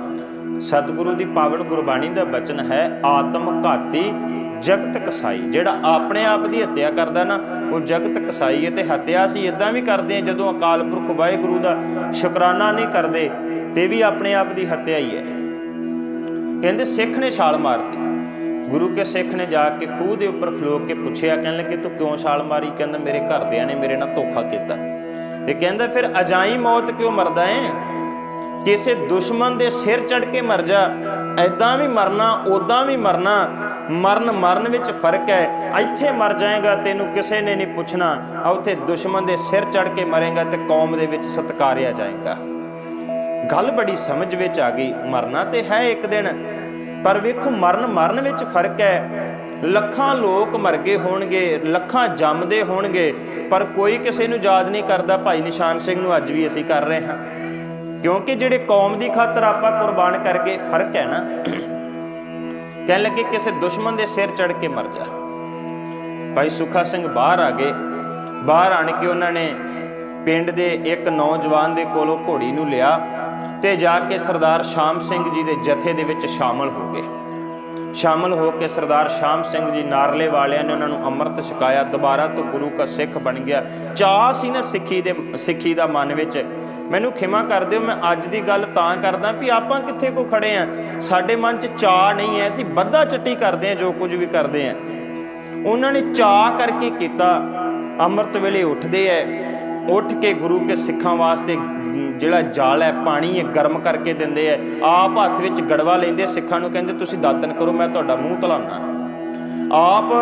ਸਤਿਗੁਰੂ ਦੀ ਪਾਵਨ ਗੁਰਬਾਣੀ ਦਾ ਬਚਨ ਹੈ, ਆਤਮ ਘਾਤੀ ਜਗਤ ਕਸਾਈ। ਜਿਹੜਾ ਆਪਣੇ ਆਪ ਦੀ ਹੱਤਿਆ ਕਰਦਾ ਨਾ, ਉਹ ਜਗਤ ਕਸਾਈ ਹੈ ਤੇ ਹੱਤਿਆ ਅਸੀਂ ਇਦਾਂ ਵੀ ਕਰਦੇ ਹਾਂ ਜਦੋਂ ਅਕਾਲ ਪੁਰਖ ਵਾਹਿਗੁਰੂ ਦਾ ਸ਼ੁਕਰਾਨਾ ਨਹੀਂ ਕਰਦੇ, ਤੇ ਵੀ ਆਪਣੇ ਆਪ ਦੀ ਹੱਤਿਆ ਹੀ ਹੈ। ਕਹਿੰਦੇ ਸਿੱਖ ਨੇ ਛਾਲ ਮਾਰਤੀ। ਗੁਰੂ ਕੇ ਸਿੱਖ ਨੇ ਜਾ ਕੇ ਖੂਹ ਦੇ ਉੱਪਰ ਖਲੋ ਕੇ ਪੁੱਛਿਆ, ਕਹਿਣ ਲੱਗੇ, ਤੂੰ ਕਿਉਂ ਛਾਲ ਮਾਰੀ? ਕਹਿੰਦਾ, ਮੇਰੇ ਘਰਦਿਆਂ ਨੇ ਮੇਰੇ ਨਾਲ ਧੋਖਾ ਕੀਤਾ। ਤੇ ਕਹਿੰਦਾ, ਫਿਰ ਅਜਾਈ ਮੌਤ ਕਿਉਂ ਮਰਦਾ ਏ? ਕਿਸੇ ਦੁਸ਼ਮਣ ਦੇ ਸਿਰ ਚੜ ਕੇ ਮਰ ਜਾ। ਐਦਾਂ ਵੀ ਮਰਨਾ ਉਦਾਂ ਵੀ ਮਰਨਾ। ਮਰਨ ਮਰਨ ਵਿੱਚ ਫ਼ਰਕ ਹੈ। ਇੱਥੇ ਮਰ ਜਾਏਗਾ, ਤੈਨੂੰ ਕਿਸੇ ਨੇ ਨਹੀਂ ਪੁੱਛਣਾ। ਆ ਉੱਥੇ ਦੁਸ਼ਮਣ ਦੇ ਸਿਰ ਚੜ ਕੇ ਮਰੇਗਾ ਤੇ ਕੌਮ ਦੇ ਵਿੱਚ ਸਤਕਾਰਿਆ ਜਾਏਗਾ। ਗੱਲ ਬੜੀ ਸਮਝ ਵਿੱਚ ਆ ਗਈ। ਮਰਨਾ ਤੇ ਹੈ ਇੱਕ ਦਿਨ। ਪਰ ਵੇਖੋ ਮਰਨ ਮਰਨ ਵਿੱਚ ਫ਼ਰਕ ਹੈ। ਲੱਖਾਂ ਲੋਕ ਮਰ ਗਏ ਹੋਣਗੇ, ਲੱਖਾਂ ਜੰਮਦੇ ਹੋਣਗੇ, ਪਰ ਕੋਈ ਕਿਸੇ ਨੂੰ ਯਾਦ ਨਹੀਂ ਕਰਦਾ ਭਾਈ ਨਿਸ਼ਾਨ ਸਿੰਘ ਨੂੰ ਅੱਜ ਵੀ ਅਸੀਂ ਕਰ ਰਹੇ ਹਾਂ। ਕਿਉਂਕਿ ਜਿਹੜੇ ਕੌਮ ਦੀ ਖਾਤਰ ਆਪਾਂ ਕੁਰਬਾਨ ਕਰਕੇ ਫ਼ਰਕ ਹੈ ਨਾ। ਕਹਿਣ ਲੱਗੇ ਕਿਸੇ ਦੁਸ਼ਮਣ ਦੇ ਸਿਰ ਚੜ ਕੇ ਮਰ ਜਾ। ਭਾਈ ਸੁਖਾ ਸਿੰਘ ਬਾਹਰ ਆ ਗਏ। ਬਾਹਰ ਆਣ ਕੇ ਉਹਨਾਂ ਨੇ ਪਿੰਡ ਦੇ ਇੱਕ ਨੌਜਵਾਨ ਦੇ ਕੋਲੋਂ ਘੋੜੀ ਨੂੰ ਲਿਆ। ਤੇ ਜਾ ਕੇ ਸਰਦਾਰ ਸ਼ਾਮ ਸਿੰਘ ਜੀ ਦੇ ਜਥੇ ਦੇ ਵਿੱਚ ਸ਼ਾਮਲ ਹੋ ਗਏ। ਸ਼ਾਮਲ ਹੋ ਕੇ ਸਰਦਾਰ ਸ਼ਾਮ ਸਿੰਘ ਜੀ ਨਾਰਲੇ ਵਾਲਿਆਂ ਨੇ ਉਹਨਾਂ ਨੂੰ ਅੰਮ੍ਰਿਤ ਛਕਾਇਆ। ਦੁਬਾਰਾ ਤੋਂ ਗੁਰੂ ਕਾ ਸਿੱਖ ਬਣ ਗਿਆ। ਚਾਹ ਸੀ ਨਾ ਸਿੱਖੀ ਦੇ, ਸਿੱਖੀ ਦਾ ਮਨ ਵਿੱਚ। ਮੈਨੂੰ ਖਿਮਾ ਕਰ ਦਿਓ, ਮੈਂ ਅੱਜ ਦੀ ਗੱਲ ਤਾਂ ਕਰਦਾ ਵੀ ਆਪਾਂ ਕਿੱਥੇ ਕੋ ਖੜੇ ਆ? ਸਾਡੇ ਮਨ 'ਚ ਚਾਹ ਨਹੀਂ ਐ ਅਸੀਂ ਬੱਧਾ ਚੱਟੀ ਕਰਦੇ ਆ, ਜੋ ਕੁਝ ਵੀ ਕਰਦੇ ਆ। ਉਹਨਾਂ ਨੇ ਚਾਹ ਕਰਕੇ ਕੀਤਾ। ਅੰਮ੍ਰਿਤ ਵੇਲੇ ਉੱਠਦੇ ਐ। ਉੱਠ ਕੇ ਗੁਰੂ ਕੇ ਸਿੱਖਾਂ ਵਾਸਤੇ ਜਿਹੜਾ ਜਾਲ ਹੈ, ਪਾਣੀ ਹੈ ਗਰਮ ਕਰਕੇ ਦਿੰਦੇ ਐ ਆਪ ਹੱਥ ਵਿੱਚ ਗੜਵਾ ਲੈਂਦੇ ਸਿੱਖਾਂ ਨੂੰ ਕਹਿੰਦੇ, ਤੁਸੀਂ ਦਾਤਨ ਕਰੋ, ਮੈਂ ਤੁਹਾਡਾ ਮੂੰਹ ਧਲਾਉਣਾ ਆਪ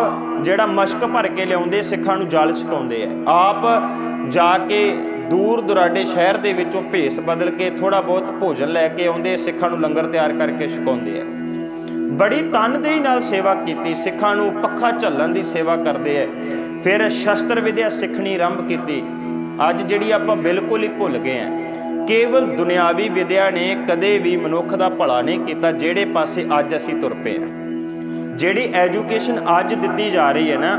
ਜਿਹੜਾ ਮਸ਼ਕ ਭਰ ਕੇ ਲਿਆਉਂਦੇ, ਸਿੱਖਾਂ ਨੂੰ ਜਲ ਛਕਾਉਂਦੇ ਐ ਆਪ ਜਾ ਕੇ ਦੂਰ ਦੁਰਾਡੇ ਸ਼ਹਿਰ ਦੇ ਵਿੱਚੋਂ ਭੇਸ ਬਦਲ ਕੇ ਥੋੜਾ ਬਹੁਤ ਭੋਜਨ ਲੈ ਕੇ ਆਉਂਦੇ, ਸਿੱਖਾਂ ਨੂੰ ਲੰਗਰ ਤਿਆਰ ਕਰਕੇ ਛਕਾਉਂਦੇ ਆ। ਬੜੀ ਤਨਦੇਹੀ ਨਾਲ ਸੇਵਾ ਕੀਤੀ, ਸਿੱਖਾਂ ਨੂੰ ਪੱਖਾ ਝੱਲਣ ਦੀ ਸੇਵਾ ਕਰਦੇ ਐ ਫਿਰ ਸ਼ਸਤਰ ਵਿਦਿਆ ਸਿੱਖਣੀ ਆਰੰਭ ਕੀਤੀ। ਅੱਜ ਜਿਹੜੀ ਆਪਾਂ ਬਿਲਕੁਲ ਹੀ ਭੁੱਲ ਗਏ ਆ ਕੇਵਲ ਦੁਨਿਆਵੀ ਵਿਦਿਆ ਨੇ ਕਦੇ ਵੀ ਮਨੁੱਖ ਦਾ ਭਲਾ ਨਹੀਂ ਕੀਤਾ, ਜਿਹੜੇ ਪਾਸੇ ਅੱਜ ਅਸੀਂ ਤੁਰ ਪਏ ਆ ਜਿਹੜੀ ਐਜੂਕੇਸ਼ਨ ਅੱਜ ਦਿੱਤੀ ਜਾ ਰਹੀ ਹੈ ਨਾ,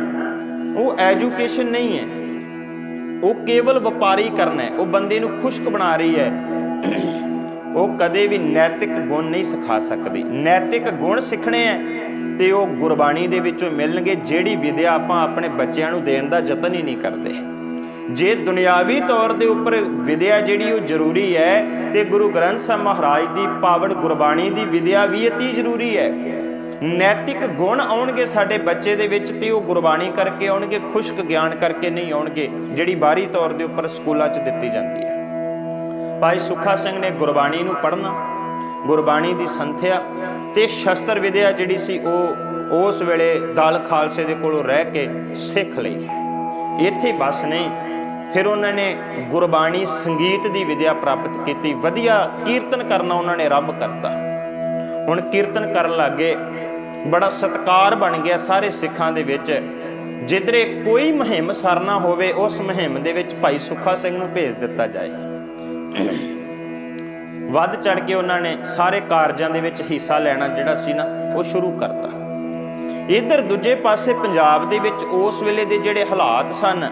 ਉਹ ਐਜੂਕੇਸ਼ਨ ਨਹੀਂ ਹੈ। ਉਹ ਕੇਵਲ ਵਪਾਰੀ ਵਪਾਰੀਕਰਨ ਹੈ। ਉਹ ਬੰਦੇ ਨੂੰ ਖੁਸ਼ਕ ਬਣਾ ਰਹੀ ਹੈ। ਉਹ ਕਦੇ ਵੀ ਨੈਤਿਕ ਗੁਣ ਨਹੀਂ ਸਿਖਾ ਸਕਦੀ। ਨੈਤਿਕ ਗੁਣ ਸਿੱਖਣੇ ਹੈ ਤੇ ਉਹ ਗੁਰਬਾਣੀ ਦੇ ਵਿੱਚੋਂ ਮਿਲਣਗੇ, ਜਿਹੜੀ ਵਿਦਿਆ ਆਪਾਂ ਆਪਣੇ ਬੱਚਿਆਂ ਨੂੰ ਦੇਣ ਦਾ ਯਤਨ ਹੀ ਨਹੀਂ ਕਰਦੇ। ਜੇ ਦੁਨਿਆਵੀ ਤੌਰ ਦੇ ਉੱਪਰ ਵਿਦਿਆ ਜਿਹੜੀ ਉਹ ਜ਼ਰੂਰੀ ਹੈ ਤੇ ਗੁਰੂ ਗ੍ਰੰਥ ਸਾਹਿਬ ਮਹਾਰਾਜ ਦੀ ਪਾਵਨ ਗੁਰਬਾਣੀ ਦੀ ਵਿਦਿਆ ਵੀ ਅਤੀ ਜ਼ਰੂਰੀ ਹੈ। ਨੈਤਿਕ ਗੁਣ ਆਉਣਗੇ ਸਾਡੇ ਬੱਚੇ ਦੇ ਵਿੱਚ ਤੇ ਉਹ ਗੁਰਬਾਣੀ ਕਰਕੇ ਆਉਣਗੇ, ਖੁਸ਼ਕ ਗਿਆਨ ਕਰਕੇ ਨਹੀਂ ਆਉਣਗੇ, ਜਿਹੜੀ ਬਾਹਰੀ ਤੌਰ ਦੇ ਉੱਪਰ ਸਕੂਲਾਂ 'ਚ ਦਿੱਤੀ ਜਾਂਦੀ ਹੈ। ਭਾਈ ਸੁੱਖਾ ਸਿੰਘ ਨੇ ਗੁਰਬਾਣੀ ਨੂੰ ਪੜ੍ਹਨਾ, ਗੁਰਬਾਣੀ ਦੀ ਸੰਥਿਆ ਤੇ ਸ਼ਸਤਰ ਵਿਦਿਆ ਜਿਹੜੀ ਸੀ ਉਹ ਉਸ ਵੇਲੇ ਦਲ ਖਾਲਸੇ ਦੇ ਕੋਲੋਂ ਰਹਿ ਕੇ ਸਿੱਖ ਲਈ। ਇੱਥੇ ਬਸ ਨਹੀਂ ਫਿਰ ਉਹਨਾਂ ਨੇ ਗੁਰਬਾਣੀ ਸੰਗੀਤ ਦੀ ਵਿਦਿਆ ਪ੍ਰਾਪਤ ਕੀਤੀ। ਵਧੀਆ ਕੀਰਤਨ ਕਰਨਾ ਉਹਨਾਂ ਨੇ ਰੱਬ ਕਰਤਾ। ਹੁਣ ਕੀਰਤਨ ਕਰਨ ਲੱਗੇ, ਬੜਾ ਸਤਕਾਰ ਬਣ ਗਿਆ ਸਾਰੇ ਸਿੱਖਾਂ ਦੇ ਵਿੱਚ। ਜਿੱਧਰੇ ਕੋਈ ਮੁਹਿੰਮ ਸਰਨਾ ਹੋਵੇ, ਉਸ ਮੁਹਿੰਮ ਦੇ ਵਿੱਚ ਭਾਈ ਸੁੱਖਾ ਸਿੰਘ ਨੂੰ ਭੇਜ ਦਿੱਤਾ ਜਾਏ। ਵੱਧ ਚੜ ਕੇ ਉਹਨਾਂ ਨੇ ਸਾਰੇ ਕਾਰਜਾਂ ਦੇ ਵਿੱਚ ਹਿੱਸਾ ਲੈਣਾ ਜਿਹੜਾ ਸੀ ਨਾ, ਉਹ ਸ਼ੁਰੂ ਕਰਤਾ। ਇਧਰ ਦੂਜੇ ਪਾਸੇ ਪੰਜਾਬ ਦੇ ਵਿੱਚ ਉਸ ਵੇਲੇ ਦੇ ਜਿਹੜੇ ਹਾਲਾਤ ਸਨ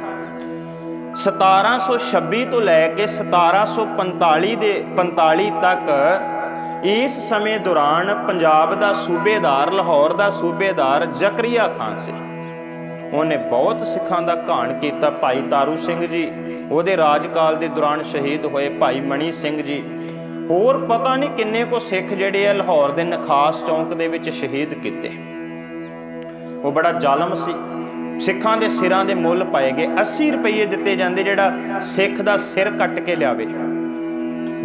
1726 ਤੋਂ ਲੈ ਕੇ 1745 ਦੇ 45 ਤੱਕ ਇਸ ਸਮੇਂ ਦੌਰਾਨ ਪੰਜਾਬ ਦਾ ਸੂਬੇਦਾਰ, ਲਾਹੌਰ ਦਾ ਸੂਬੇਦਾਰ ਜ਼ਕਰੀਆ ਖਾਨ ਸੀ। ਉਹਨੇ ਬਹੁਤ ਸਿੱਖਾਂ ਦਾ ਘਾਣ ਕੀਤਾ। ਭਾਈ ਤਾਰੂ ਸਿੰਘ ਜੀ, ਉਹਦੇ ਰਾਜਕਾਲ ਦੇ ਦੌਰਾਨ ਸ਼ਹੀਦ ਹੋਏ ਭਾਈ ਮਣੀ ਸਿੰਘ ਜੀ। ਹੋਰ ਪਤਾ ਨਹੀਂ ਕਿੰਨੇ ਕੋ ਸਿੱਖ ਜਿਹੜੇ ਆ ਲਾਹੌਰ ਦੇ ਨਖਾਸ ਚੌਂਕ ਦੇ ਵਿੱਚ ਸ਼ਹੀਦ ਕੀਤੇ। ਉਹ ਬੜਾ ਜ਼ਾਲਮ ਸੀ। ਸਿੱਖਾਂ ਦੇ ਸਿਰਾਂ ਦੇ ਮੁੱਲ ਪਾਏ ਗਏ। 80 ਰੁਪਏ ਦਿੱਤੇ ਜਾਂਦੇ ਜਿਹੜਾ ਸਿੱਖ ਦਾ ਸਿਰ ਕੱਟ ਕੇ ਲਿਆਵੇ।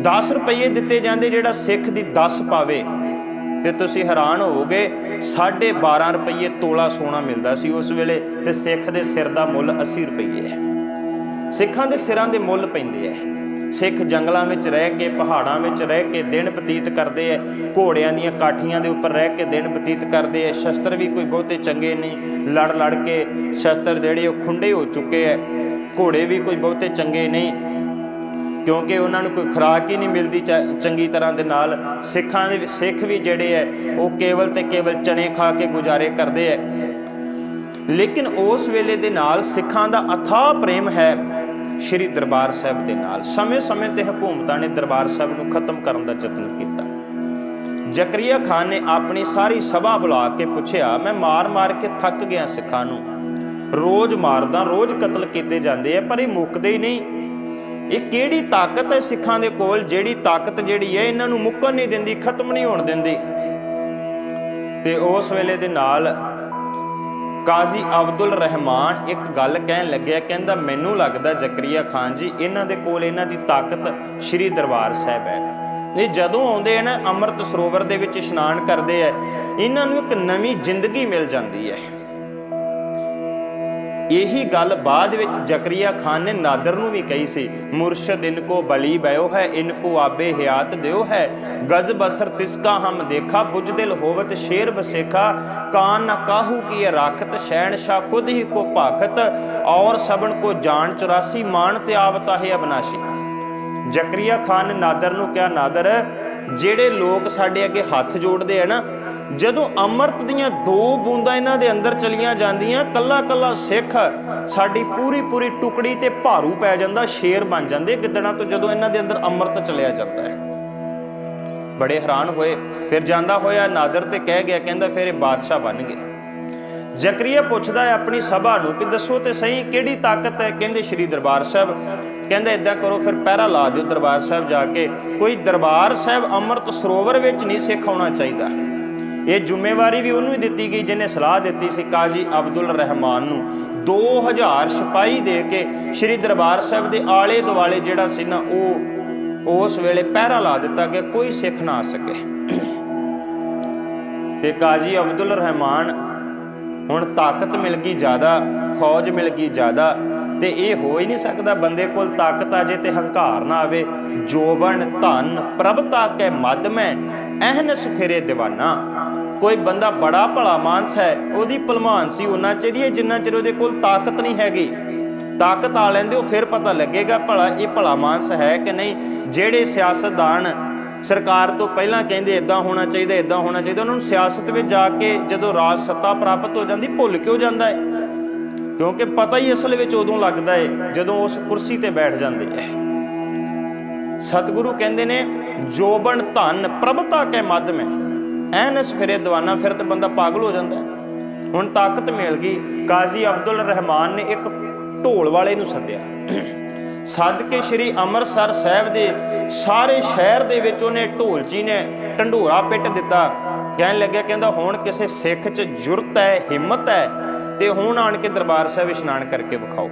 10 ਰੁਪਏ ਦਿੱਤੇ ਜਾਂਦੇ ਜਿਹੜਾ ਸਿੱਖ ਦੀ 10 ਪਾਵੇ। ਤੇ ਤੁਸੀਂ ਹੈਰਾਨ ਹੋਵੋਗੇ 12.5 ਰੁਪਏ ਤੋਲਾ ਸੋਨਾ ਮਿਲਦਾ ਸੀ ਉਸ ਵੇਲੇ ਤੇ ਸਿੱਖ ਦੇ ਸਿਰ ਦਾ ਮੁੱਲ 80 ਰੁਪਏ ਹੈ। ਸਿੱਖਾਂ ਦੇ ਸਿਰਾਂ ਦੇ ਮੁੱਲ ਪੈਂਦੇ ਐ ਸਿੱਖ ਜੰਗਲਾਂ ਵਿੱਚ ਰਹਿ ਕੇ, ਪਹਾੜਾਂ ਵਿੱਚ ਰਹਿ ਕੇ ਦਿਨ ਬਤੀਤ ਕਰਦੇ ਐ, ਘੋੜਿਆਂ ਦੀਆਂ ਕਾਠੀਆਂ ਦੇ ਉੱਪਰ ਰਹਿ ਕੇ ਦਿਨ ਬਤੀਤ ਕਰਦੇ ਐ, ਸ਼ਸਤਰ ਵੀ ਕੋਈ ਬਹੁਤੇ ਚੰਗੇ ਨਹੀਂ। ਲੜ ਲੜ ਕੇ ਸ਼ਸਤਰ ਜਿਹੜੇ ਉਹ ਖੁੰਡੇ ਹੋ ਚੁੱਕੇ ਐ, ਘੋੜੇ ਵੀ ਕੋਈ ਬਹੁਤੇ ਚੰਗੇ ਨਹੀਂ। ਕਿਉਂਕਿ ਉਹਨਾਂ ਨੂੰ ਕੋਈ ਖੁਰਾਕ ਹੀ ਨਹੀਂ ਮਿਲਦੀ ਚ- ਚੰਗੀ ਤਰ੍ਹਾਂ ਦੇ ਨਾਲ। ਸਿੱਖਾਂ ਦੇ, ਸਿੱਖ ਵੀ ਜਿਹੜੇ ਐ, ਉਹ ਕੇਵਲ ਤੇ ਕੇਵਲ ਚਣੇ ਖਾ ਕੇ ਗੁਜ਼ਾਰੇ ਕਰਦੇ ਐ। ਲੇਕਿਨ ਉਸ ਵੇਲੇ ਦੇ ਨਾਲ ਸਿੱਖਾਂ ਦਾ ਅਥਾਹ ਪ੍ਰੇਮ ਹੈ। ਸ਼੍ਰੀ ਦਰਬਾਰ ਸਾਹਿਬ ਦੇ ਨਾਲ ਸਮੇਂ-ਸਮੇਂ ਤੇ ਹਕੂਮਤਾਂ ਨੇ ਦਰਬਾਰ ਸਾਹਿਬ ਨੂੰ ਖਤਮ ਕਰਨ ਦਾ ਯਤਨ ਕੀਤਾ। ਜ਼ਕਰੀਆ ਖਾਨ ਨੇ ਆਪਣੀ ਸਾਰੀ ਸਭਾ ਬੁਲਾ ਕੇ ਪੁੱਛਿਆ, ਮੈਂ ਮਾਰ-ਮਾਰ ਕੇ ਥੱਕ ਗਿਆ ਸਿੱਖਾਂ ਨੂੰ। ਰੋਜ਼ ਮਾਰਦਾ, ਰੋਜ਼ ਕਤਲ ਕੀਤੇ ਜਾਂਦੇ ਆ, ਪਰ ਇਹ ਮੁੱਕਦੇ ਹੀ ਨਹੀਂ। ਇਹ ਕਿਹੜੀ ਤਾਕਤ ਹੈ ਸਿੱਖਾਂ ਦੇ ਕੋਲ? ਜਿਹੜੀ ਤਾਕਤ ਜਿਹੜੀ ਹੈ, ਇਹਨਾਂ ਨੂੰ ਮੁੱਕਣ ਨਹੀਂ ਦਿੰਦੀ, ਖਤਮ ਨਹੀਂ ਹੋਣ ਦਿੰਦੀ। ਤੇ ਉਸ ਵੇਲੇ ਦੇ ਨਾਲ ਕਾਜ਼ੀ ਅਬਦੁਲ ਰਹਿਮਾਨ ਇੱਕ ਗੱਲ ਕਹਿਣ ਲੱਗਿਆ, ਕਹਿੰਦਾ, ਮੈਨੂੰ ਲੱਗਦਾ ਜ਼ਕਰੀਆ ਖਾਨ ਜੀ, ਇਹਨਾਂ ਦੇ ਕੋਲ ਇਹਨਾਂ ਦੀ ਤਾਕਤ ਸ਼੍ਰੀ ਦਰਬਾਰ ਸਾਹਿਬ ਹੈ। ਇਹ ਜਦੋਂ ਆਉਂਦੇ ਆ ਨਾ, ਅੰਮ੍ਰਿਤ ਸਰੋਵਰ ਦੇ ਵਿੱਚ ਇਸ਼ਨਾਨ ਕਰਦੇ ਆ, ਇਹਨਾਂ ਨੂੰ ਇੱਕ ਨਵੀਂ ਜ਼ਿੰਦਗੀ ਮਿਲ ਜਾਂਦੀ ਹੈ। ਇਹੀ ਗੱਲ ਬਾਅਦ ਵਿੱਚ ਜ਼ਕਰੀਆ ਖਾਨ ਨੇ ਨਾਦਰ ਨੂੰ ਵੀ ਕਹੀ ਸੀ, ਮੁਰਸ਼ਦ ਇਨਕੋ ਬਲੀ ਬਇਓ ਹੈ ਇਨਕੋ ਆਬੇ ਹਿਆਤ ਦਿਓ ਹੈ। ਗਜ਼ ਬਸਰ ਤਿਸਕਾ ਹਮ ਦੇਖਾ, ਬੁਝ ਦਿਲ ਹੋਵਤ ਸ਼ੇਰ ਬਸੇਖਾ ਕਾਨ ਨ ਕਾਹੂ ਕੀ ਰਾਖਤ ਸ਼ਹਿਨਸ਼ਾ ਖੁਦ ਹੀ ਕੋ ਭਾਖਤ। ਔਰ ਸਬਨ ਕੋ ਜਾਣ 84 ਮਾਨ ਤੇ ਆਵਤਾ ਹੈ ਅਬਨਾਸ਼ੀ। ਜ਼ਕਰੀਆ ਖਾਨ ਨੇ ਨਾਦਰ ਨੂੰ ਕਿਹਾ, ਨਾਦਰ, ਜਿਹੜੇ ਲੋਕ ਸਾਡੇ ਅੱਗੇ ਹੱਥ ਜੋੜਦੇ ਆ ਨਾ ਜਦੋਂ ਅੰਮ੍ਰਿਤ ਦੀਆਂ ਦੋ ਬੂੰਦਾਂ ਇਹਨਾਂ ਦੇ ਅੰਦਰ ਚਲੀਆਂ ਜਾਂਦੀਆਂ ਕੱਲਾ ਕੱਲਾ ਸਿੱਖ ਸਾਡੀ ਪੂਰੀ ਪੂਰੀ ਟੁਕੜੀ ਤੇ ਭਾਰੂ ਪੈ ਜਾਂਦਾ, ਸ਼ੇਰ ਬਣ ਜਾਂਦੇ। ਗਿੱਦੜਾਂ ਤੋਂ ਜਦੋਂ ਇਹਨਾਂ ਦੇ ਅੰਦਰ ਅੰਮ੍ਰਿਤ ਚਲਿਆ ਜਾਂਦਾ ਹੈ। ਬੜੇ ਹੈਰਾਨ ਹੋਏ। ਫਿਰ ਜਾਂਦਾ ਹੋਇਆ ਨਾਦਰ ਤੇ ਕਹਿ ਗਿਆ, ਕਹਿੰਦਾ ਫਿਰ ਇਹ ਬਾਦਸ਼ਾਹ ਬਣ ਗਏ। ਜ਼ਕਰੀਆ ਪੁੱਛਦਾ ਹੈ ਆਪਣੀ ਸਭਾ ਨੂੰ ਕਿ ਦੱਸੋ ਤੇ ਸਹੀ ਕਿਹੜੀ ਤਾਕਤ ਹੈ? ਕਹਿੰਦੇ ਸ਼੍ਰੀ ਦਰਬਾਰ ਸਾਹਿਬ। ਕਹਿੰਦਾ ਇਦਾਂ ਕਰੋ, ਫਿਰ ਪਹਿਰਾ ਲਾ ਦਿਓ ਦਰਬਾਰ ਸਾਹਿਬ ਜਾ ਕੇ। ਕੋਈ ਦਰਬਾਰ ਸਾਹਿਬ ਅੰਮ੍ਰਿਤ ਸਰੋਵਰ ਵਿੱਚ ਨਹੀਂ ਸਿੱਖ ਆਉਣਾ ਚਾਹੀਦਾ। ਇਹ ਜ਼ਿੰਮੇਵਾਰੀ ਵੀ ਉਹਨੂੰ ਹੀ ਦਿੱਤੀ ਗਈ, ਜਿਹਨੇ ਸਲਾਹ ਦਿੱਤੀ ਸੀ ਕਾਜ਼ੀ ਅਬਦੁਲ ਰਹਿਮਾਨ ਨੂੰ। 2000 ਸਿਪਾਹੀ ਦੇ ਕੇ ਸ਼੍ਰੀ ਦਰਬਾਰ ਸਾਹਿਬ ਦੇ ਆਲੇ ਦੁਆਲੇ ਜਿਹੜਾ ਸੀ ਨਾ, ਉਹ ਉਸ ਵੇਲੇ ਪਹਿਰਾ ਲਾ ਦਿੱਤਾ ਕਿ ਕੋਈ ਸਿੱਖ ਨਾ ਆ ਸਕੇ। ਤੇ ਕਾਜ਼ੀ ਅਬਦੁਲ ਰਹਿਮਾਨ ਹੁਣ ਤਾਕਤ ਮਿਲ ਗਈ ਜ਼ਿਆਦਾ, ਫੌਜ ਮਿਲ ਗਈ ਜ਼ਿਆਦਾ, ਤੇ ਇਹ ਹੋ ਹੀ ਨਹੀਂ ਸਕਦਾ ਬੰਦੇ ਕੋਲ ਤਾਕਤ ਆ ਜੇ ਤੇ ਹੰਕਾਰ ਨਾ ਆਵੇ। ਜੋਬਨ ਧਨ ਪ੍ਰਭਤਾ ਕੇ ਮਦ ਮੈਂ ਅਹਨਸ ਫਿਰੇ دیਵਾਨਾ ਕੋਈ ਬੰਦਾ ਬੜਾ ਭਲਾ ਮਾਨਸ ਹੈ, ਉਹਦੀ ਭਲਮਾਨ ਸੀ ਉਹਨਾਂ ਚਾਹੀਦੀ ਹੈ ਜਿੰਨਾ ਚਿਰ ਉਹਦੇ ਕੋਲ ਤਾਕਤ ਨਹੀਂ ਹੈਗੀ। ਤਾਕਤ ਆ ਲੈਂਦੇ, ਉਹ ਫਿਰ ਪਤਾ ਲੱਗੇਗਾ ਭਲਾ ਇਹ ਭਲਾ ਮਾਨਸ ਹੈ ਕਿ ਨਹੀਂ। ਜਿਹੜੇ ਸਿਆਸਤਦਾਨ ਸਰਕਾਰ ਤੋਂ ਪਹਿਲਾਂ ਕਹਿੰਦੇ ਇਦਾਂ ਹੋਣਾ ਚਾਹੀਦਾ ਇਦਾਂ ਹੋਣਾ ਚਾਹੀਦਾ, ਉਹਨਾਂ ਨੂੰ ਸਿਆਸਤ ਵਿੱਚ ਜਾ ਕੇ ਜਦੋਂ ਰਾਜ ਸੱਤਾ ਪ੍ਰਾਪਤ ਹੋ ਜਾਂਦੀ, ਭੁੱਲ ਕਿਉਂ ਜਾਂਦਾ ਹੈ? ਕਿਉਂਕਿ ਪਤਾ ਹੀ ਅਸਲ ਵਿੱਚ ਉਦੋਂ ਲੱਗਦਾ ਹੈ ਜਦੋਂ ਉਸ ਕੁਰਸੀ ਤੇ ਬੈਠ ਜਾਂਦੇ ਹੈ। ਸਤਿਗੁਰੂ ਕਹਿੰਦੇ ਨੇ, ਜੋਬਨ ਧਨ ਪ੍ਰਭਤਾ ਕੇ ਮਦ ਹੈ। ਐਨ ਫਿਰੇ ਦਵਾਨਾ ਫਿਰ ਤੇ ਬੰਦਾ ਪਾਗਲ ਹੋ ਜਾਂਦਾ ਹੁਣ ਤਾਕਤ ਮਿਲ ਗਈ, ਕਾਜ਼ੀ ਅਬਦੁਲ ਰਹਿਮਾਨ ਨੇ ਇੱਕ ਢੋਲ ਵਾਲੇ ਨੂੰ ਸੱਦਿਆ। ਸੱਦ ਕੇ ਸ਼੍ਰੀ ਅੰਮ੍ਰਿਤਸਰ ਸਾਹਿਬ ਦੇ ਸਾਰੇ ਸ਼ਹਿਰ ਦੇ ਵਿੱਚ ਉਹਨੇ ਢੋਲਚੀ ਨੇ ਢੰਡੋਰਾ ਪਿੱਟ ਦਿੱਤਾ। ਕਹਿਣ ਲੱਗਿਆ, ਕਹਿੰਦਾ, ਹੁਣ ਕਿਸੇ ਸਿੱਖ 'ਚ ਜੁਰਤ ਹੈ, ਹਿੰਮਤ ਹੈ, ਤੇ ਹੁਣ ਆਣ ਕੇ ਦਰਬਾਰ ਸਾਹਿਬ ਇਸ਼ਨਾਨ ਕਰਕੇ ਵਿਖਾਓ।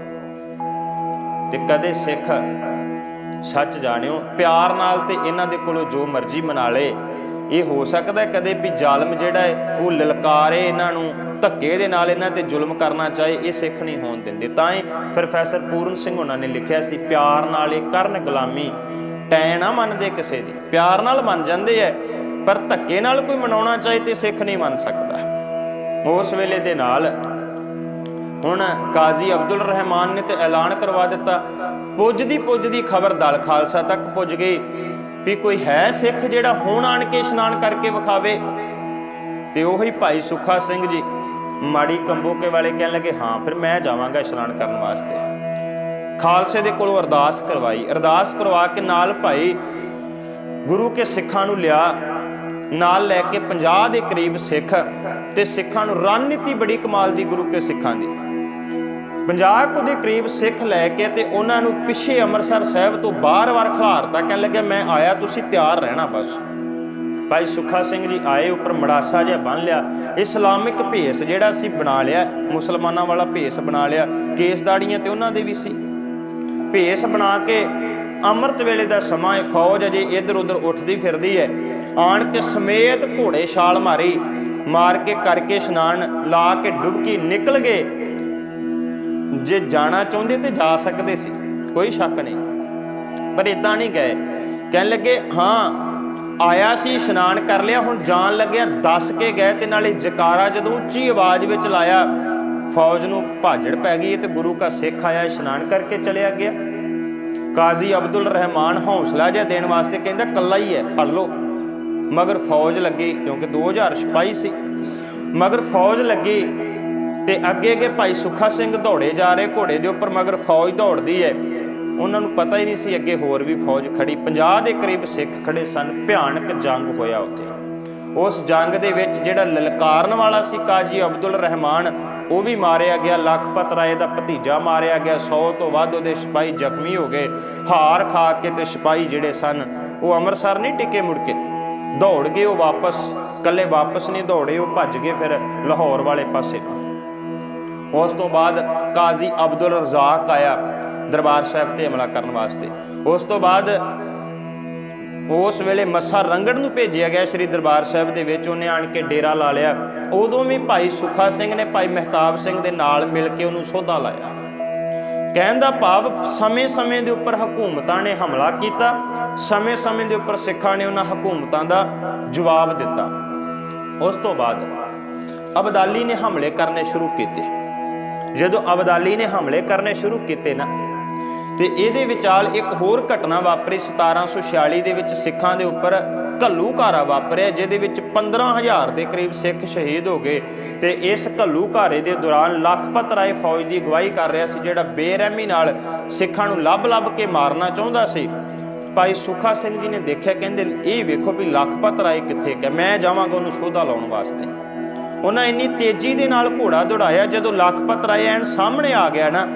ਤੇ ਕਦੇ ਸਿੱਖ, ਸੱਚ ਜਾਣਿਓ, ਪਿਆਰ ਨਾਲ ਤੇ ਇਹਨਾਂ ਦੇ ਕੋਲੋਂ ਜੋ ਮਰਜ਼ੀ ਮਨਾ ਲੇ ਇਹ ਹੋ ਸਕਦਾ ਕਦੇ ਵੀ ਜ਼ਾਲਮ ਜਿਹੜਾ ਹੈ, ਉਹ ਲਲਕਾਰੇ ਇਹਨਾਂ ਨੂੰ, ਧੱਕੇ ਦੇ ਨਾਲ ਇਹਨਾਂ ਤੇ ਜ਼ੁਲਮ ਕਰਨਾ ਚਾਹੇ ਇਹ ਸਿੱਖ ਨਹੀਂ ਹੋਣ ਦਿੰਦੇ। ਤਾਂ ਹੀ ਪ੍ਰੋਫੈਸਰ ਪੂਰਨ ਸਿੰਘ ਉਹਨਾਂ ਨੇ ਲਿਖਿਆ ਸੀ, ਪਿਆਰ ਨਾਲ ਇਹ ਕਰਨ ਗੁਲਾਮੀ ਟੈ ਨਾ ਮੰਨਦੇ ਕਿਸੇ ਦੀ। ਪਿਆਰ ਨਾਲ ਮੰਨ ਜਾਂਦੇ ਐ, ਪਰ ਧੱਕੇ ਨਾਲ ਕੋਈ ਮਨਾਉਣਾ ਚਾਹੇ ਤੇ ਸਿੱਖ ਨਹੀਂ ਮੰਨ ਸਕਦਾ। ਉਸ ਵੇਲੇ ਦੇ ਨਾਲ ਹੁਣ ਕਾਜ਼ੀ ਅਬਦੁਲ ਰਹਿਮਾਨ ਨੇ ਤੇ ਐਲਾਨ ਕਰਵਾ ਦਿੱਤਾ ਪੁੱਜਦੀ ਪੁੱਜਦੀ ਖਬਰ ਦਲ ਖਾਲਸਾ ਤੱਕ ਪੁੱਜ ਗਈ। ਵੀ ਕੋਈ ਹੈ ਸਿੱਖ ਜਿਹੜਾ ਹੁਣ ਆਣ ਕੇ ਇਸ਼ਨਾਨ ਕਰਕੇ ਵਿਖਾਵੇ? ਤੇ ਉਹੀ ਭਾਈ ਸੁੱਖਾ ਸਿੰਘ ਜੀ ਮਾੜੀ ਕੰਬੋਕੇ ਵਾਲੇ ਕਹਿਣ ਲੱਗੇ, ਹਾਂ, ਫਿਰ ਮੈਂ ਜਾਵਾਂਗਾ ਇਸ਼ਨਾਨ ਕਰਨ ਵਾਸਤੇ। ਖਾਲਸੇ ਦੇ ਕੋਲੋਂ ਅਰਦਾਸ ਕਰਵਾਈ। ਅਰਦਾਸ ਕਰਵਾ ਕੇ ਨਾਲ ਭਾਈ ਗੁਰੂ ਕੇ ਸਿੱਖਾਂ ਨੂੰ ਲਿਆ, ਨਾਲ ਲੈ ਕੇ 50 ਦੇ ਕਰੀਬ ਸਿੱਖ ਤੇ ਸਿੱਖਾਂ ਨੂੰ ਰਣਨੀਤੀ ਬੜੀ ਕਮਾਲ ਦੀ ਗੁਰੂ ਕੇ ਸਿੱਖਾਂ ਦੀ। 50 ਕੁ ਦੇ ਕਰੀਬ ਸਿੱਖ ਲੈ ਕੇ ਤੇ ਉਹਨਾਂ ਨੂੰ ਪਿੱਛੇ ਅੰਮ੍ਰਿਤਸਰ ਸਾਹਿਬ ਤੋਂ ਬਾਰ-ਬਾਰ ਖਿਲਾਰਤਾ ਕਹਿਣ ਲੱਗੇ, ਮੈਂ ਆਇਆ, ਤੁਸੀਂ ਤਿਆਰ ਰਹਿਣਾ ਬਸ। ਭਾਈ ਸੁੱਖਾ ਸਿੰਘ ਜੀ ਆਏ, ਉੱਪਰ ਮੜਾਸਾ ਜਿਹਾ ਬੰਨ ਲਿਆ। ਇਸਲਾਮਿਕ ਭੇਸ ਜਿਹੜਾ ਸੀ, ਬਣਾ ਲਿਆ। ਮੁਸਲਮਾਨਾਂ ਵਾਲਾ ਭੇਸ ਬਣਾ ਲਿਆ। ਕੇਸ ਦਾੜੀਆਂ ਤੇ ਉਹਨਾਂ ਦੇ ਵੀ ਸੀ। ਭੇਸ ਬਣਾ ਕੇ ਅੰਮ੍ਰਿਤ ਵੇਲੇ ਦਾ ਸਮਾਂ ਹੈ, ਫੌਜ ਅਜੇ ਇੱਧਰ ਉੱਧਰ ਉੱਠਦੀ ਫਿਰਦੀ ਹੈ। ਆਣ ਕੇ ਸਮੇਤ ਘੋੜੇ ਛਾਲ ਮਾਰੀ। ਮਾਰ ਕੇ ਕਰਕੇ ਇਸ਼ਨਾਨ ਲਾ ਕੇ ਡੁਬਕੀ ਨਿਕਲ ਗਏ। ਜੇ ਜਾਣਾ ਚਾਹੁੰਦੇ ਤੇ ਜਾ ਸਕਦੇ ਸੀ, ਕੋਈ ਸ਼ੱਕ ਨਹੀਂ। ਪਰ ਇਦਾਂ ਨਹੀਂ ਗਏ। ਕਹਿਣ ਲੱਗੇ, ਹਾਂ, ਆਇਆ ਸੀ, ਇਸ਼ਨਾਨ ਕਰ ਲਿਆ, ਹੁਣ ਜਾਣ ਲੱਗਿਆ, ਦੱਸ ਕੇ ਗਏ ਤੇ ਨਾਲੇ ਜਕਾਰਾ ਜਦੋਂ ਉੱਚੀ ਆਵਾਜ਼ ਵਿੱਚ ਲਾਇਆ, ਫੌਜ ਨੂੰ ਭਾਜੜ ਪੈ ਗਈ ਤੇ ਗੁਰੂ ਕਾ ਸਿੱਖ ਆਇਆ, ਇਸ਼ਨਾਨ ਕਰਕੇ ਚਲਿਆ ਗਿਆ। ਕਾਜ਼ੀ ਅਬਦੁਲ ਰਹਿਮਾਨ ਹੌਸਲਾ ਜਿਹਾ ਦੇਣ ਵਾਸਤੇ ਕਹਿੰਦਾ, ਕੱਲਾ ਹੀ ਹੈ, ਫੜ ਲਓ। ਮਗਰ ਫੌਜ ਲੱਗੀ, ਕਿਉਂਕਿ 2000 ਸਿਪਾਹੀ ਸੀ। ਮਗਰ ਫੌਜ ਲੱਗੀ ਤੇ ਅੱਗੇ ਅੱਗੇ ਭਾਈ ਸੁੱਖਾ ਸਿੰਘ ਦੌੜੇ ਜਾ ਰਹੇ, ਘੋੜੇ ਦੇ ਉੱਪਰ, ਮਗਰ ਫੌਜ ਦੌੜਦੀ ਹੈ। ਉਹਨਾਂ ਨੂੰ ਪਤਾ ਹੀ ਨਹੀਂ ਸੀ ਅੱਗੇ ਹੋਰ ਵੀ ਫੌਜ ਖੜੀ। 50 ਦੇ ਕਰੀਬ ਸਿੱਖ ਖੜੇ ਸਨ, ਭਿਆਨਕ ਜੰਗ ਹੋਇਆ ਉੱਥੇ। ਉਸ ਜੰਗ ਦੇ ਵਿੱਚ ਜਿਹੜਾ ਲਲਕਾਰਨ ਵਾਲਾ ਸੀ ਕਾਜੀ ਅਬਦੁਲ ਰਹਿਮਾਨ, ਉਹ ਵੀ ਮਾਰਿਆ ਗਿਆ। ਲਖਪਤ ਰਾਏ ਦਾ ਭਤੀਜਾ ਮਾਰਿਆ ਗਿਆ। 100 ਤੋਂ ਵੱਧ ਉਹਦੇ ਸਿਪਾਹੀ ਜ਼ਖਮੀ ਹੋ ਗਏ। ਹਾਰ ਖਾ ਕੇ ਤੇ ਸਿਪਾਹੀ ਜਿਹੜੇ ਸਨ, ਉਹ ਅੰਮ੍ਰਿਤਸਰ ਨਹੀਂ ਟਿਕੇ ਮੁੜ ਕੇ। ਦੌੜ ਗਏ ਉਹ ਵਾਪਸ। ਕੱਲੇ ਵਾਪਸ ਨਹੀਂ ਦੌੜੇ, ਉਹ ਭੱਜ ਗਏ ਫਿਰ ਲਾਹੌਰ ਵਾਲੇ ਪਾਸੇ ਨੂੰ ਉਸ ਤੋਂ ਬਾਅਦ ਕਾਜ਼ੀ ਅਬਦੁਲ ਰਜ਼ਾਕ ਆਇਆ ਦਰਬਾਰ ਸਾਹਿਬ ਤੇ ਹਮਲਾ ਕਰਨ ਵਾਸਤੇ। ਉਸ ਤੋਂ ਬਾਅਦ ਉਸ ਵੇਲੇ ਮੱਸਾ ਰੰਗੜ ਨੂੰ ਭੇਜਿਆ ਗਿਆ ਸ੍ਰੀ ਦਰਬਾਰ ਸਾਹਿਬ ਦੇ ਵਿੱਚ। ਉਹਨੇ ਆਣ ਕੇ ਡੇਰਾ ਲਾ ਲਿਆ। ਉਦੋਂ ਵੀ ਭਾਈ ਸੁੱਖਾ ਸਿੰਘ ਨੇ ਭਾਈ ਮਹਿਤਾਬ ਸਿੰਘ ਦੇ ਨਾਲ ਮਿਲ ਕੇ ਉਹਨੂੰ ਸੋਧਾ ਲਾਇਆ। ਕਹਿਣ ਦਾ ਭਾਵ ਸਮੇਂ-ਸਮੇਂ ਦੇ ਉੱਪਰ ਹਕੂਮਤਾਂ ਨੇ ਹਮਲਾ ਕੀਤਾ। ਸਮੇਂ-ਸਮੇਂ ਦੇ ਉੱਪਰ ਸਿੱਖਾਂ ਨੇ ਉਹਨਾਂ ਹਕੂਮਤਾਂ ਦਾ ਜਵਾਬ ਦਿੱਤਾ। ਉਸ ਤੋਂ ਬਾਅਦ ਅਬਦਾਲੀ ਨੇ ਹਮਲੇ ਕਰਨੇ ਸ਼ੁਰੂ ਕੀਤੇ। ਜਦੋਂ ਅਬਦਾਲੀ ਨੇ ਹਮਲੇ ਕਰਨੇ ਸ਼ੁਰੂ ਕੀਤੇ ਨਾ, ਤੇ ਇਹਦੇ ਵਿਚਾਲ ਇੱਕ ਹੋਰ ਘਟਨਾ ਵਾਪਰੀ 1746 ਦੇ ਵਿੱਚ ਸਿੱਖਾਂ ਦੇ ਉੱਪਰ ਘੱਲੂਘਾਰਾ ਵਾਪਰਿਆ, ਜਿਹਦੇ ਵਿੱਚ 15000 ਦੇ ਕਰੀਬ ਸਿੱਖ ਸ਼ਹੀਦ ਹੋ ਗਏ। ਤੇ ਇਸ ਘੱਲੂਘਾਰੇ ਦੇ ਦੌਰਾਨ ਲਖਪਤ ਰਾਏ ਫੌਜ ਦੀ ਅਗਵਾਈ ਕਰ ਰਿਹਾ ਸੀ, ਜਿਹੜਾ ਬੇਰਹਿਮੀ ਨਾਲ ਸਿੱਖਾਂ ਨੂੰ ਲੱਭ-ਲੱਭ ਕੇ ਮਾਰਨਾ ਚਾਹੁੰਦਾ ਸੀ। ਭਾਈ ਸੁਖਾ ਸਿੰਘ ਜੀ ਨੇ ਦੇਖਿਆ, ਕਹਿੰਦੇ ਇਹ ਵੇਖੋ ਵੀ ਲਖਪਤ ਰਾਏ ਕਿੱਥੇ ਕਿ ਮੈਂ ਜਾਵਾਂਗਾ ਉਹਨੂੰ ਸੋਧਾ ਲਾਉਣ ਵਾਸਤੇ। ਉਹਨਾਂ ਇੰਨੀ ਤੇਜ਼ੀ ਦੇ ਨਾਲ ਘੋੜਾ ਦੌੜਾਇਆ ਜਦੋਂ ਲਖਪਤ ਰਾਏ ਐਨ ਸਾਹਮਣੇ ਆ ਗਿਆ ਨਾ,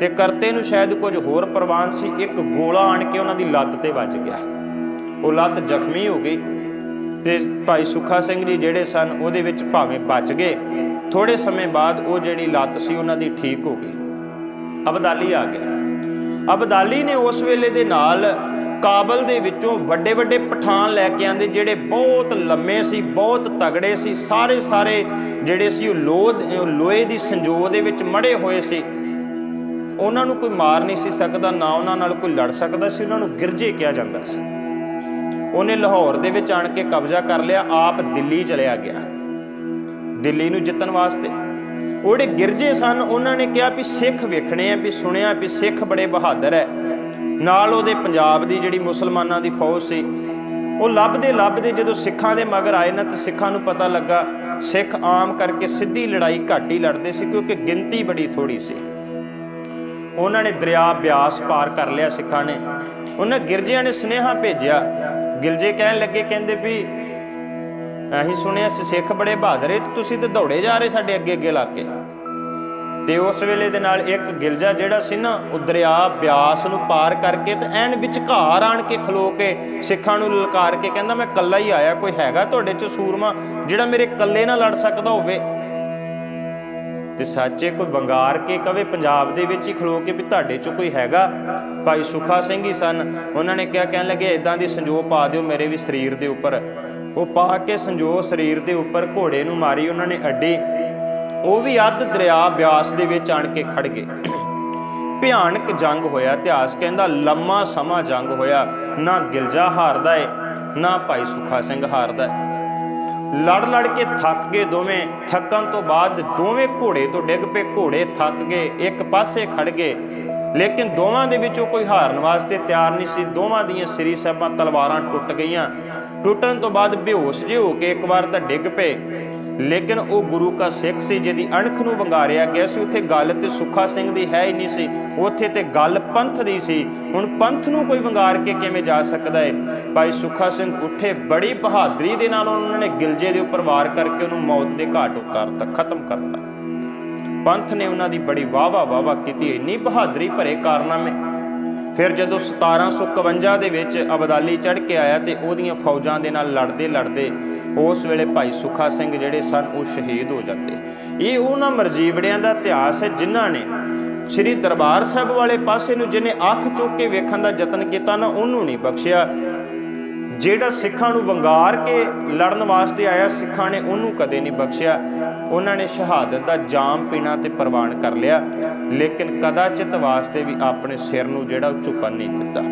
ਤੇ ਕਰਤੇ ਨੂੰ ਸ਼ਾਇਦ ਕੁਝ ਹੋਰ ਪ੍ਰਵਾਨ ਸੀ, ਇੱਕ ਗੋਲਾ ਆਣ ਕੇ ਉਹਨਾਂ ਦੀ ਲੱਤ ਤੇ ਵੱਜ ਗਿਆ। ਉਹ ਲੱਤ ਜ਼ਖਮੀ ਹੋ ਗਈ ਤੇ ਭਾਈ ਸੁੱਖਾ ਸਿੰਘ ਜੀ ਜਿਹੜੇ ਸਨ, ਉਹਦੇ ਵਿੱਚ ਭਾਵੇਂ ਬਚ ਗਏ। ਥੋੜੇ ਸਮੇਂ ਬਾਅਦ ਉਹ ਜਿਹੜੀ ਲੱਤ ਸੀ, ਉਹਨਾਂ ਦੀ ਠੀਕ ਹੋ ਗਈ। ਅਬਦਾਲੀ ਆ ਗਿਆ। ਅਬਦਾਲੀ ਨੇ ਉਸ ਵੇਲੇ ਦੇ ਨਾਲ ਕਾਬਲ ਦੇ ਵਿੱਚੋਂ ਵੱਡੇ ਵੱਡੇ ਪਠਾਨ ਲੈ ਕੇ ਆਂਦੇ ਜਿਹੜੇ ਬਹੁਤ ਲੰਮੇ ਸੀ, ਬਹੁਤ ਤਗੜੇ ਸੀ, ਸਾਰੇ ਸਾਰੇ ਜਿਹੜੇ ਸੀ ਉਹ ਲੋਹ ਲੋਹੇ ਦੀ ਸੰਜੋ ਦੇ ਵਿੱਚ ਮੜੇ ਹੋਏ ਸੀ। ਉਹਨਾਂ ਨੂੰ ਕੋਈ ਮਾਰ ਨਹੀਂ ਸੀ ਸਕਦਾ, ਨਾ ਉਹਨਾਂ ਨਾਲ ਕੋਈ ਲੜ ਸਕਦਾ ਸੀ, ਉਹਨਾਂ ਨੂੰ ਗਿਰਜੇ ਕਿਹਾ ਜਾਂਦਾ ਸੀ। ਉਹਨੇ ਲਾਹੌਰ ਦੇ ਵਿੱਚ ਆਣ ਕੇ ਕਬਜ਼ਾ ਕਰ ਲਿਆ, ਆਪ ਦਿੱਲੀ ਚਲਿਆ ਗਿਆ। ਦਿੱਲੀ ਨੂੰ ਜਿੱਤਣ ਵਾਸਤੇ। ਉਹਦੇ ਗਿਰਜੇ ਸਨ, ਉਹਨਾਂ ਨੇ ਕਿਹਾ ਵੀ ਸਿੱਖ ਵੇਖਣੇ ਆ, ਵੀ ਸੁਣਿਆ ਵੀ ਸਿੱਖ ਬੜੇ ਬਹਾਦਰ ਹੈ। ਨਾਲ ਉਹਦੇ ਪੰਜਾਬ ਦੀ ਜਿਹੜੀ ਮੁਸਲਮਾਨਾਂ ਦੀ ਫੌਜ ਸੀ, ਉਹ ਲੱਭਦੇ ਲੱਭਦੇ ਜਦੋਂ ਸਿੱਖਾਂ ਦੇ ਮਗਰ ਆਏ ਨਾ ਤਾਂ ਸਿੱਖਾਂ ਨੂੰ ਪਤਾ ਲੱਗਾ, ਸਿੱਖ ਆਮ ਕਰਕੇ ਸਿੱਧੀ ਲੜਾਈ ਘੱਟ ਹੀ ਲੜਦੇ ਸੀ ਕਿਉਂਕਿ ਗਿਣਤੀ ਬੜੀ ਥੋੜੀ ਸੀ। ਉਹਨਾਂ ਨੇ ਦਰਿਆ ਬਿਆਸ ਪਾਰ ਕਰ ਲਿਆ ਸਿੱਖਾਂ ਨੇ। ਉਹਨਾਂ ਗਿਰਜਿਆਂ ਨੇ ਸੁਨੇਹਾ ਭੇਜਿਆ। ਗਿਰਜੇ ਕਹਿਣ ਲੱਗੇ, ਕਹਿੰਦੇ ਵੀ, ਅਸੀਂ ਸੁਣਿਆ ਸਿੱਖ ਬੜੇ ਬਹਾਦਰ ਏ ਤੇ ਤੁਸੀਂ ਤੇ ਦੌੜੇ ਜਾ ਰਹੇ ਸਾਡੇ ਅੱਗੇ ਅੱਗੇ ਲਾ ਕੇ ਤੇ ਉਸ ਵੇਲੇ ਦੇ ਨਾਲ ਇੱਕ ਗਿਲਜਾ ਜਿਹੜਾ ਸੀ ਨਾ, ਉਹ ਦਰਿਆ ਬਿਆਸ ਨੂੰ ਪਾਰ ਕਰਕੇ ਤੇ ਐਨ ਵਿਚਕਾਰ ਆਣ ਕੇ ਖਲੋ ਕੇ ਸਿੱਖਾਂ ਨੂੰ ਲਲਕਾਰ ਕੇ ਕਹਿੰਦਾ, ਮੈਂ ਕੱਲਾ ਹੀ ਆਇਆ, ਕੋਈ ਹੈਗਾ ਤੁਹਾਡੇ ਚ ਸੂਰਮਾ ਜਿਹੜਾ ਮੇਰੇ ਕੱਲੇ ਨਾਲ ਲੜ ਸਕਦਾ ਹੋਵੇ? ਤੇ ਸੱਚੇ ਕੋਈ ਵੰਗਾਰ ਕੇ ਕਵੇ, ਪੰਜਾਬ ਦੇ ਵਿੱਚ ਹੀ ਖਲੋ ਕੇ ਵੀ ਤੁਹਾਡੇ ਚ ਕੋਈ ਹੈਗਾ? ਭਾਈ ਸੁਖਾ ਸਿੰਘ ਹੀ ਸਨ। ਉਹਨਾਂ ਨੇ ਕਿਹਾ, ਕਹਿਣ ਲੱਗੇ ਇਦਾਂ ਦੀ ਸੰਜੋਗ ਪਾ ਦਿਓ ਮੇਰੇ ਵੀ ਸਰੀਰ ਦੇ ਉੱਪਰ। ਉਹ ਪਾ ਕੇ ਸੰਜੋਗ ਸਰੀਰ ਦੇ ਉੱਪਰ ਘੋੜੇ ਨੂੰ ਮਾਰੀ, ਉਹਨਾਂ ਨੇ ਅੱਡੀ। ਉਹ ਵੀ ਅੱਧ ਦਰਿਆ ਬਿਆਸ ਦੇ ਵਿੱਚ ਆਣ ਕੇ ਖੜ ਗਏ। ਭਿਆਨਕ ਜੰਗ ਹੋਇਆ, ਇਤਿਹਾਸ ਕਹਿੰਦਾ ਲੰਮਾ ਸਮਾਂ ਜੰਗ ਹੋਇਆ। ਨਾ ਗਿਲਜਾ ਹਾਰਦਾ ਏ, ਨਾ ਭਾਈ ਸੁਖਾ ਸਿੰਘ ਹਾਰਦਾ ਏ। ਲੜ ਲੜ ਕੇ ਥੱਕ ਗਏ ਦੋਵੇਂ। ਥੱਕਣ ਤੋਂ ਬਾਅਦ ਦੋਵੇਂ ਘੋੜੇ ਤੋਂ ਡਿੱਗ ਪਏ। ਘੋੜੇ ਥੱਕ ਗਏ, ਇੱਕ ਪਾਸੇ ਖੜ ਗਏ। ਲੇਕਿਨ ਦੋਵਾਂ ਦੇ ਵਿੱਚੋਂ ਕੋਈ ਹਾਰਨ ਵਾਸਤੇ ਤਿਆਰ ਨਹੀਂ ਸੀ। ਦੋਵਾਂ ਦੀਆਂ ਸ੍ਰੀ ਸਾਹਿਬਾਂ ਤਲਵਾਰਾਂ ਟੁੱਟ ਗਈਆਂ। ਟੁੱਟਣ ਤੋਂ ਬਾਅਦ ਬੇਹੋਸ਼ ਜਿਹੇ ਹੋ ਕੇ ਇੱਕ ਵਾਰ ਤਾਂ ਡਿੱਗ ਪਏ। ਲੇਕਿਨ ਉਹ ਗੁਰੂ ਕਾ ਸਿੱਖ ਸੀ, ਜਿਹਦੀ ਅਣਖ ਨੂੰ ਵੰਗਾਰਿਆ ਗਿਆ ਸੀ। ਉੱਥੇ ਗੱਲ ਤੇ ਸੁੱਖਾ ਸਿੰਘ ਦੀ ਹੈ ਹੀ ਨਹੀਂ ਸੀ। ਉੱਥੇ ਤੇ ਗੱਲ ਪੰਥ ਦੀ ਸੀ। ਹੁਣ ਪੰਥ ਨੂੰ ਕੋਈ ਵੰਗਾਰ ਕੇ ਕਿਵੇਂ ਜਾ ਸਕਦਾ ਹੈ ਭਾਈ ਸੁੱਖਾ ਸਿੰਘ ਉੱਠੇ, ਬੜੀ ਬਹਾਦਰੀ ਦੇ ਨਾਲ ਉਹਨਾਂ ਨੇ ਗਿਲਜੇ ਦੇ ਉੱਪਰ ਵਾਰ ਕਰਕੇ ਉਹਨੂੰ ਮੌਤ ਦੇ ਘਾਟ ਉਤਾਰਤਾ ਖਤਮ ਕਰਤਾ ਪੰਥ ਨੇ ਉਹਨਾਂ ਦੀ ਬੜੀ ਵਾਵਾ ਵਾਵਾ ਕੀਤੀ। ਇੰਨੀ ਬਹਾਦਰੀ ਭਰੇ ਕਾਰਨਾਮੇ। ਫਿਰ ਜਦੋਂ 1751 ਦੇ ਵਿੱਚ ਅਬਦਾਲੀ ਚੜ੍ਹ ਕੇ ਆਇਆ ਤੇ ਉਹਦੀਆਂ ਫੌਜਾਂ ਦੇ ਨਾਲ ਲੜਦੇ ਲੜਦੇ ਉਸ ਵੇਲੇ ਭਾਈ ਸੁੱਖਾ ਸਿੰਘ ਜਿਹੜੇ ਸਨ, ਉਹ ਸ਼ਹੀਦ ਹੋ ਜਾਂਦੇ। ਇਹ ਉਹਨਾਂ ਮਰਜੀਵੜਿਆਂ ਦਾ ਇਤਿਹਾਸ ਹੈ, ਜਿਨ੍ਹਾਂ ਨੇ ਸ੍ਰੀ ਦਰਬਾਰ ਸਾਹਿਬ ਵਾਲੇ ਪਾਸੇ ਨੂੰ ਜਿਹਨੇ ਅੱਖ ਚੁੱਕ ਕੇ ਵੇਖਣ ਦਾ ਯਤਨ ਕੀਤਾ, ਨਾ ਉਹਨੂੰ ਨਹੀਂ ਬਖਸ਼ਿਆ। ਜਿਹੜਾ ਸਿੱਖਾਂ ਨੂੰ ਵੰਗਾਰ ਕੇ ਲੜਨ ਵਾਸਤੇ ਆਇਆ, ਸਿੱਖਾਂ ਨੇ ਉਹਨੂੰ ਕਦੇ ਨਹੀਂ ਬਖਸ਼ਿਆ। ਉਹਨਾਂ ਨੇ ਸ਼ਹਾਦਤ ਦਾ ਜਾਮ ਪੀਣਾ ਤੇ ਪ੍ਰਵਾਨ ਕਰ ਲਿਆ। ਲੇਕਿਨ ਕਦਾਚਿਤ ਵਾਸਤੇ ਵੀ ਆਪਣੇ ਸਿਰ ਨੂੰ ਜਿਹੜਾ ਉਹ ਝੁਕਣ ਨਹੀਂ ਦਿੱਤਾ।